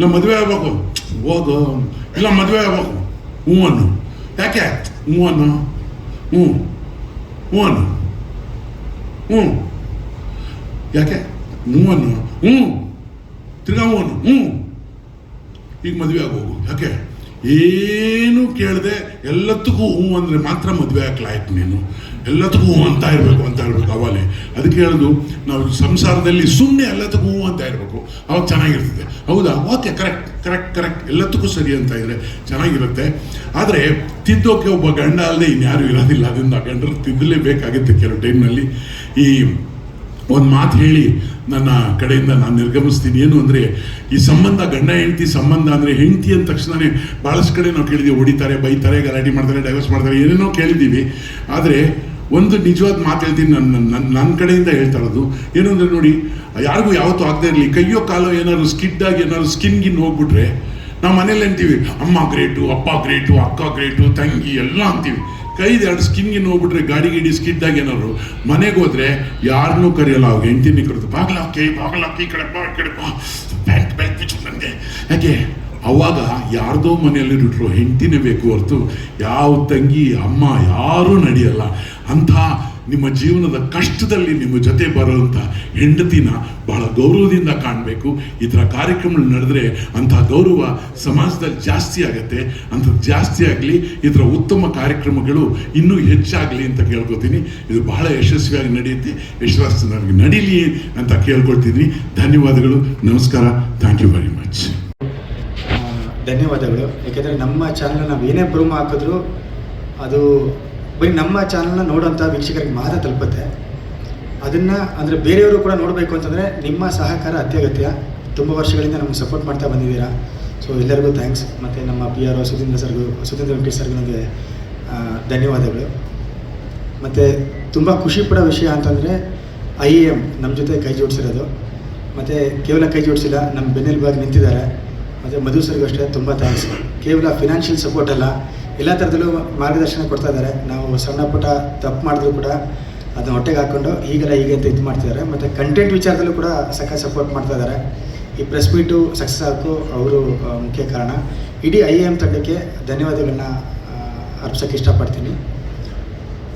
ಇಲ್ಲ, ಮದುವೆ ಆಗಬೇಕು. ಓದು, ಇಲ್ಲ, ಮದುವೆ ಆಗಬೇಕು. ಹ್ಞೂ ಅನ್ನು. ಯಾಕೆ? ಹ್ಞೂ ಅನ್ನು. ಹ್ಞೂ. ಹ್ಞೂ ಹ್ಞೂ. ಯಾಕೆ? ಹ್ಞೂ ಅನ್ನು. ಹ್ಞೂ. ತಿರ್ಗಾ ಹ್ಞೂ ಹ್ಞೂ. ಈಗ ಮದುವೆ ಆಗೋಗು. ಯಾಕೆ? ಏನು ಕೇಳದೆ ಎಲ್ಲದಕ್ಕೂ ಹ್ಞೂ ಅಂದರೆ ಮಾತ್ರ ಮದುವೆ ಆಗ್ಲಾಯ್ತು ನೀನು. ಎಲ್ಲದಕ್ಕೂ ಹ್ಞೂ ಅಂತ ಇರಬೇಕು ಅಂತ ಹೇಳ್ಬೇಕು ಅವಾಗಲೇ. ಅದಕ್ಕೆ ಹೇಳೋದು, ನಾವು ಸಂಸಾರದಲ್ಲಿ ಸುಮ್ಮನೆ ಎಲ್ಲದಕ್ಕೂ ಹ್ಞೂ ಅಂತ ಇರಬೇಕು. ಅವಾಗ ಚೆನ್ನಾಗಿರ್ತದೆ. ಹೌದಾ? ಓಕೆ ಕರೆಕ್ಟ್ ಕರೆಕ್ಟ್ ಕರೆಕ್ಟ್ ಎಲ್ಲದಕ್ಕೂ ಸರಿ ಅಂತ ಇದ್ರೆ ಚೆನ್ನಾಗಿರುತ್ತೆ. ಆದರೆ ತಿದ್ದೋಕೆ ಒಬ್ಬ ಗಂಡ ಅಲ್ಲದೆ ಇನ್ಯಾರು ಇರೋದಿಲ್ಲ. ಅದರಿಂದ ಗಂಡರು ತಿದ್ದಲೇಬೇಕಾಗುತ್ತೆ ಕೆಲವು ಟೈಮ್ನಲ್ಲಿ ಈ ಒಂದು ಮಾತು ಹೇಳಿ ನನ್ನ ಕಡೆಯಿಂದ ನಾನು ನಿರ್ಗಮಿಸ್ತೀನಿ. ಏನು ಅಂದರೆ, ಈ ಸಂಬಂಧ ಗಂಡ, ಹೆಂಡತಿ ಸಂಬಂಧ ಅಂದರೆ ಹೆಂಡತಿ ಅಂದ ತಕ್ಷಣವೇ ಭಾಳಷ್ಟು ಕಡೆ ನಾವು ಕೇಳಿದ್ದೀವಿ ಹೊಡಿತಾರೆ, ಬೈತಾರೆ, ಗಲಾಟೆ ಮಾಡ್ತಾರೆ ಡೈವರ್ಸ್ ಮಾಡ್ತಾರೆ, ಏನೇನೋ ಕೇಳಿದ್ದೀವಿ ಆದರೆ ಒಂದು ನಿಜವಾದ ಮಾತು ಹೇಳ್ತೀನಿ ನನ್ನ ನನ್ನ ನನ್ನ ಕಡೆಯಿಂದ ಹೇಳ್ತಾ ಇರೋದು. ಏನು ಅಂದರೆ ನೋಡಿ, ಯಾರಿಗೂ ಯಾವತ್ತೂ ಆಗದೆ ಇರಲಿ. ಕೈಯೋ ಕಾಲೋ ಏನಾದ್ರು ಸ್ಕಿಡ್ಡಾಗಿ ಏನಾದ್ರು ಸ್ಕಿನ್ ಗಿನ್ ಹೋಗ್ಬಿಟ್ರೆ ನಾವು ಮನೇಲಿ ಅಂತೀವಿ, ಅಮ್ಮ ಗ್ರೇಟು, ಅಪ್ಪ ಗ್ರೇಟು, ಅಕ್ಕ ಗ್ರೇಟು, ತಂಗಿ, ಎಲ್ಲ ಅಂತೀವಿ. ಕೈದು ಎರಡು ಸ್ಕಿನ್ಗೆ ಹೋಗ್ಬಿಟ್ರೆ ಗಾಡಿ ಗಿಡಿ ಸ್ಕಿಡ್ದಾಗ ಏನಾದ್ರು ಮನೆಗೆ ಹೋದ್ರೆ ಯಾರನ್ನೂ ಕರೆಯಲ್ಲ ಅವಾಗ ಹೆಂಡತಿನಿ ಕರೆದು ಬಾಗ್ಲಾಕಿ ಬಾಗ್ಲಾಕಿ ಈ ಕಡೆ ಬಾ ಕಡೆ ಬಾ. ಬ್ಯಾಂಕ್ ಬ್ಯಾಂಕ್ ಬಿಚ್ಚು ನನಗೆ ಯಾಕೆ? ಅವಾಗ ಯಾರ್ದೋ ಮನೆಯಲ್ಲಿ ಬಿಟ್ಟರು ಹೆಂಡತಿನೇ ಬೇಕು ಹೊರತು ಯಾವ ತಂಗಿ, ಅಮ್ಮ ಯಾರೂ ನಡೆಯಲ್ಲ. ಅಂಥ ನಿಮ್ಮ ಜೀವನದ ಕಷ್ಟದಲ್ಲಿ ನಿಮ್ಮ ಜೊತೆ ಬರುವಂಥ ಹೆಂಡತಿನ ಬಹಳ ಗೌರವದಿಂದ ಕಾಣಬೇಕು. ಈ ಥರ ಕಾರ್ಯಕ್ರಮಗಳು ನಡೆದ್ರೆ ಅಂಥ ಗೌರವ ಸಮಾಜದಲ್ಲಿ ಜಾಸ್ತಿ ಆಗುತ್ತೆ. ಅಂಥ ಜಾಸ್ತಿ ಆಗಲಿ ಇದರ ಉತ್ತಮ ಕಾರ್ಯಕ್ರಮಗಳು ಇನ್ನೂ ಹೆಚ್ಚಾಗಲಿ ಅಂತ ಕೇಳ್ಕೊತೀನಿ. ಇದು ಬಹಳ ಯಶಸ್ವಿಯಾಗಿ ನಡೆಯುತ್ತೆ. ಯಶಸ್ವಿ ನಡೀಲಿ ಅಂತ ಕೇಳ್ಕೊಳ್ತೀನಿ. ಧನ್ಯವಾದಗಳು. ನಮಸ್ಕಾರ. ಥ್ಯಾಂಕ್ ಯು ವೆರಿ ಮಚ್ ಧನ್ಯವಾದಗಳು. ಯಾಕೆಂದರೆ ನಮ್ಮ ಚಾನಲ್ ನಾವು ಏನೇ ಪ್ರೂಮ್ ಹಾಕಿದ್ರು ಅದು ಬರೀ ನಮ್ಮ ಚಾನಲ್ನ ನೋಡೋಂಥ ವೀಕ್ಷಕರಿಗೆ ಮಾತ್ರ ತಲುಪುತ್ತೆ. ಅದನ್ನು ಅಂದರೆ ಬೇರೆಯವರು ಕೂಡ ನೋಡಬೇಕು ಅಂತಂದರೆ ನಿಮ್ಮ ಸಹಕಾರ ಅತ್ಯಗತ್ಯ. ತುಂಬ ವರ್ಷಗಳಿಂದ ನಮಗೆ ಸಪೋರ್ಟ್ ಮಾಡ್ತಾ ಬಂದಿದ್ದೀರಾ. ಸೊ ಎಲ್ಲರಿಗೂ ಥ್ಯಾಂಕ್ಸ್ ಮತ್ತು ನಮ್ಮ ಪಿ ಆರ್ ಒ ಸುಧೀಂದ್ರ ಸರ್ಗೂ, ಸುಧೀಂದ್ರ ವೆಂಕಟೇಶ್ ಧನ್ಯವಾದಗಳು. ಮತ್ತು ತುಂಬ ಖುಷಿ ಪಡೋ ವಿಷಯ ಅಂತಂದರೆ ಐ ಎಂ ನಮ್ಮ ಜೊತೆ ಕೈ ಜೋಡಿಸಿರೋದು. ಮತ್ತು ಕೇವಲ ಕೈ ಜೋಡಿಸಿಲ್ಲ ನಮ್ಮ ಬೆನ್ನೆಲುಬಾಗಿ ನಿಂತಿದ್ದಾರೆ. ಮತ್ತು ಮಧು ಸರ್ಗು ಅಷ್ಟೇ, ತುಂಬ ಥ್ಯಾಂಕ್ಸ್ ಕೇವಲ ಫಿನಾನ್ಷಿಯಲ್ ಸಪೋರ್ಟ್ ಅಲ್ಲ ಎಲ್ಲ ಥರದಲ್ಲೂ ಮಾರ್ಗದರ್ಶನ ಕೊಡ್ತಾ ಇದ್ದಾರೆ. ನಾವು ಸಣ್ಣ ಪುಟ್ಟ ತಪ್ಪು ಮಾಡಿದ್ರು ಕೂಡ ಅದನ್ನ ಹೊಟ್ಟೆಗೆ ಹಾಕ್ಕೊಂಡು ಹೀಗೆಲ್ಲ ಹೀಗೆ ಅಂತ ಇದು ಮಾಡ್ತಿದ್ದಾರೆ ಮತ್ತು ಕಂಟೆಂಟ್ ವಿಚಾರದಲ್ಲೂ ಕೂಡ ಸಖತ್ ಸಪೋರ್ಟ್ ಮಾಡ್ತಾ ಇದ್ದಾರೆ. ಈ ಪ್ರೆಸ್ ಮೀಟು ಸಕ್ಸಸ್ ಆಗೋಕ್ಕೂ ಅವರು ಮುಖ್ಯ ಕಾರಣ. ಇಡೀ ಐ ಎಂ ತಂಡಕ್ಕೆ ಧನ್ಯವಾದಗಳನ್ನ ಅರ್ಪಿಸೋಕ್ಕೆ ಇಷ್ಟಪಡ್ತೀನಿ.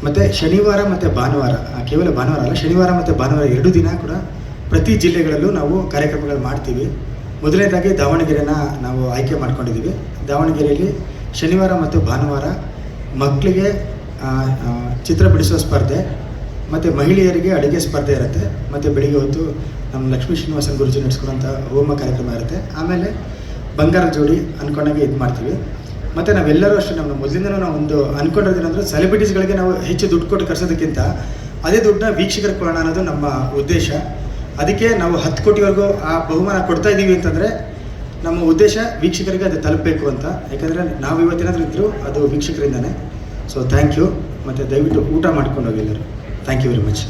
ಮತ್ತು ಶನಿವಾರ ಮತ್ತು ಭಾನುವಾರ ಕೇವಲ ಭಾನುವಾರ ಅಲ್ಲ, ಶನಿವಾರ ಮತ್ತು ಭಾನುವಾರ ಎರಡು ದಿನ ಕೂಡ ಪ್ರತಿ ಜಿಲ್ಲೆಗಳಲ್ಲೂ ನಾವು ಕಾರ್ಯಕ್ರಮಗಳು ಮಾಡ್ತೀವಿ. ಮೊದಲನೇದಾಗಿ ದಾವಣಗೆರೆನ ನಾವು ಆಯ್ಕೆ ಮಾಡ್ಕೊಂಡಿದ್ದೀವಿ. ದಾವಣಗೆರೆಯಲ್ಲಿ ಶನಿವಾರ ಮತ್ತು ಭಾನುವಾರ ಮಕ್ಕಳಿಗೆ ಚಿತ್ರ ಬಿಡಿಸುವ ಸ್ಪರ್ಧೆ, ಮತ್ತು ಮಹಿಳೆಯರಿಗೆ ಅಡುಗೆ ಸ್ಪರ್ಧೆ ಇರುತ್ತೆ. ಮತ್ತು ಬೆಳಿಗ್ಗೆ ಹೊತ್ತು ನಮ್ಮ ಲಕ್ಷ್ಮೀ ಶ್ರೀನಿವಾಸನ್ ಗುರುಜಿ ನಡೆಸ್ಕೊಡೋಂಥ ಹೋಮ ಕಾರ್ಯಕ್ರಮ ಇರುತ್ತೆ. ಆಮೇಲೆ ಬಂಗಾರ ಜೋಡಿ ಅಂದ್ಕೊಂಡಾಗೆ ಇದು ಮಾಡ್ತೀವಿ. ಮತ್ತು ನಾವೆಲ್ಲರೂ ಅಷ್ಟೇ, ನಮ್ಮ ಮೊದಲಿಂದನೂ ನಾವು ಒಂದು ಅಂದ್ಕೊಂಡಿರೋದೇನೆಂದ್ರೆ ಸೆಲೆಬ್ರಿಟೀಸ್ಗಳಿಗೆ ನಾವು ಹೆಚ್ಚು ದುಡ್ಡು ಕೊಟ್ಟು ಕರ್ಸೋದಕ್ಕಿಂತ ಅದೇ ದುಡ್ಡನ್ನ ವೀಕ್ಷಕರಿಗೆ ಕೊಡೋಣ ಅನ್ನೋದು ನಮ್ಮ ಉದ್ದೇಶ. ಅದಕ್ಕೆ ನಾವು ಹತ್ತು ಕೋಟಿವರೆಗೂ ಆ ಬಹುಮಾನ ಕೊಡ್ತಾ ಇದ್ದೀವಿ ಅಂತಂದರೆ ನಮ್ಮ ಉದ್ದೇಶ ವೀಕ್ಷಕರಿಗೆ ಅದು ತಲುಪಬೇಕು ಅಂತ. ಯಾಕಂದರೆ ನಾವು ಇವತ್ತೇನಾದರೂ ಇದ್ದರು ಅದು ವೀಕ್ಷಕರಿಂದನೇ. ಸೊ ಥ್ಯಾಂಕ್ ಯು ಮತ್ತು ದಯವಿಟ್ಟು ಊಟ ಮಾಡ್ಕೊಂಡು ಹೋಗಿ ಎಲ್ಲರೂ. Thank you very much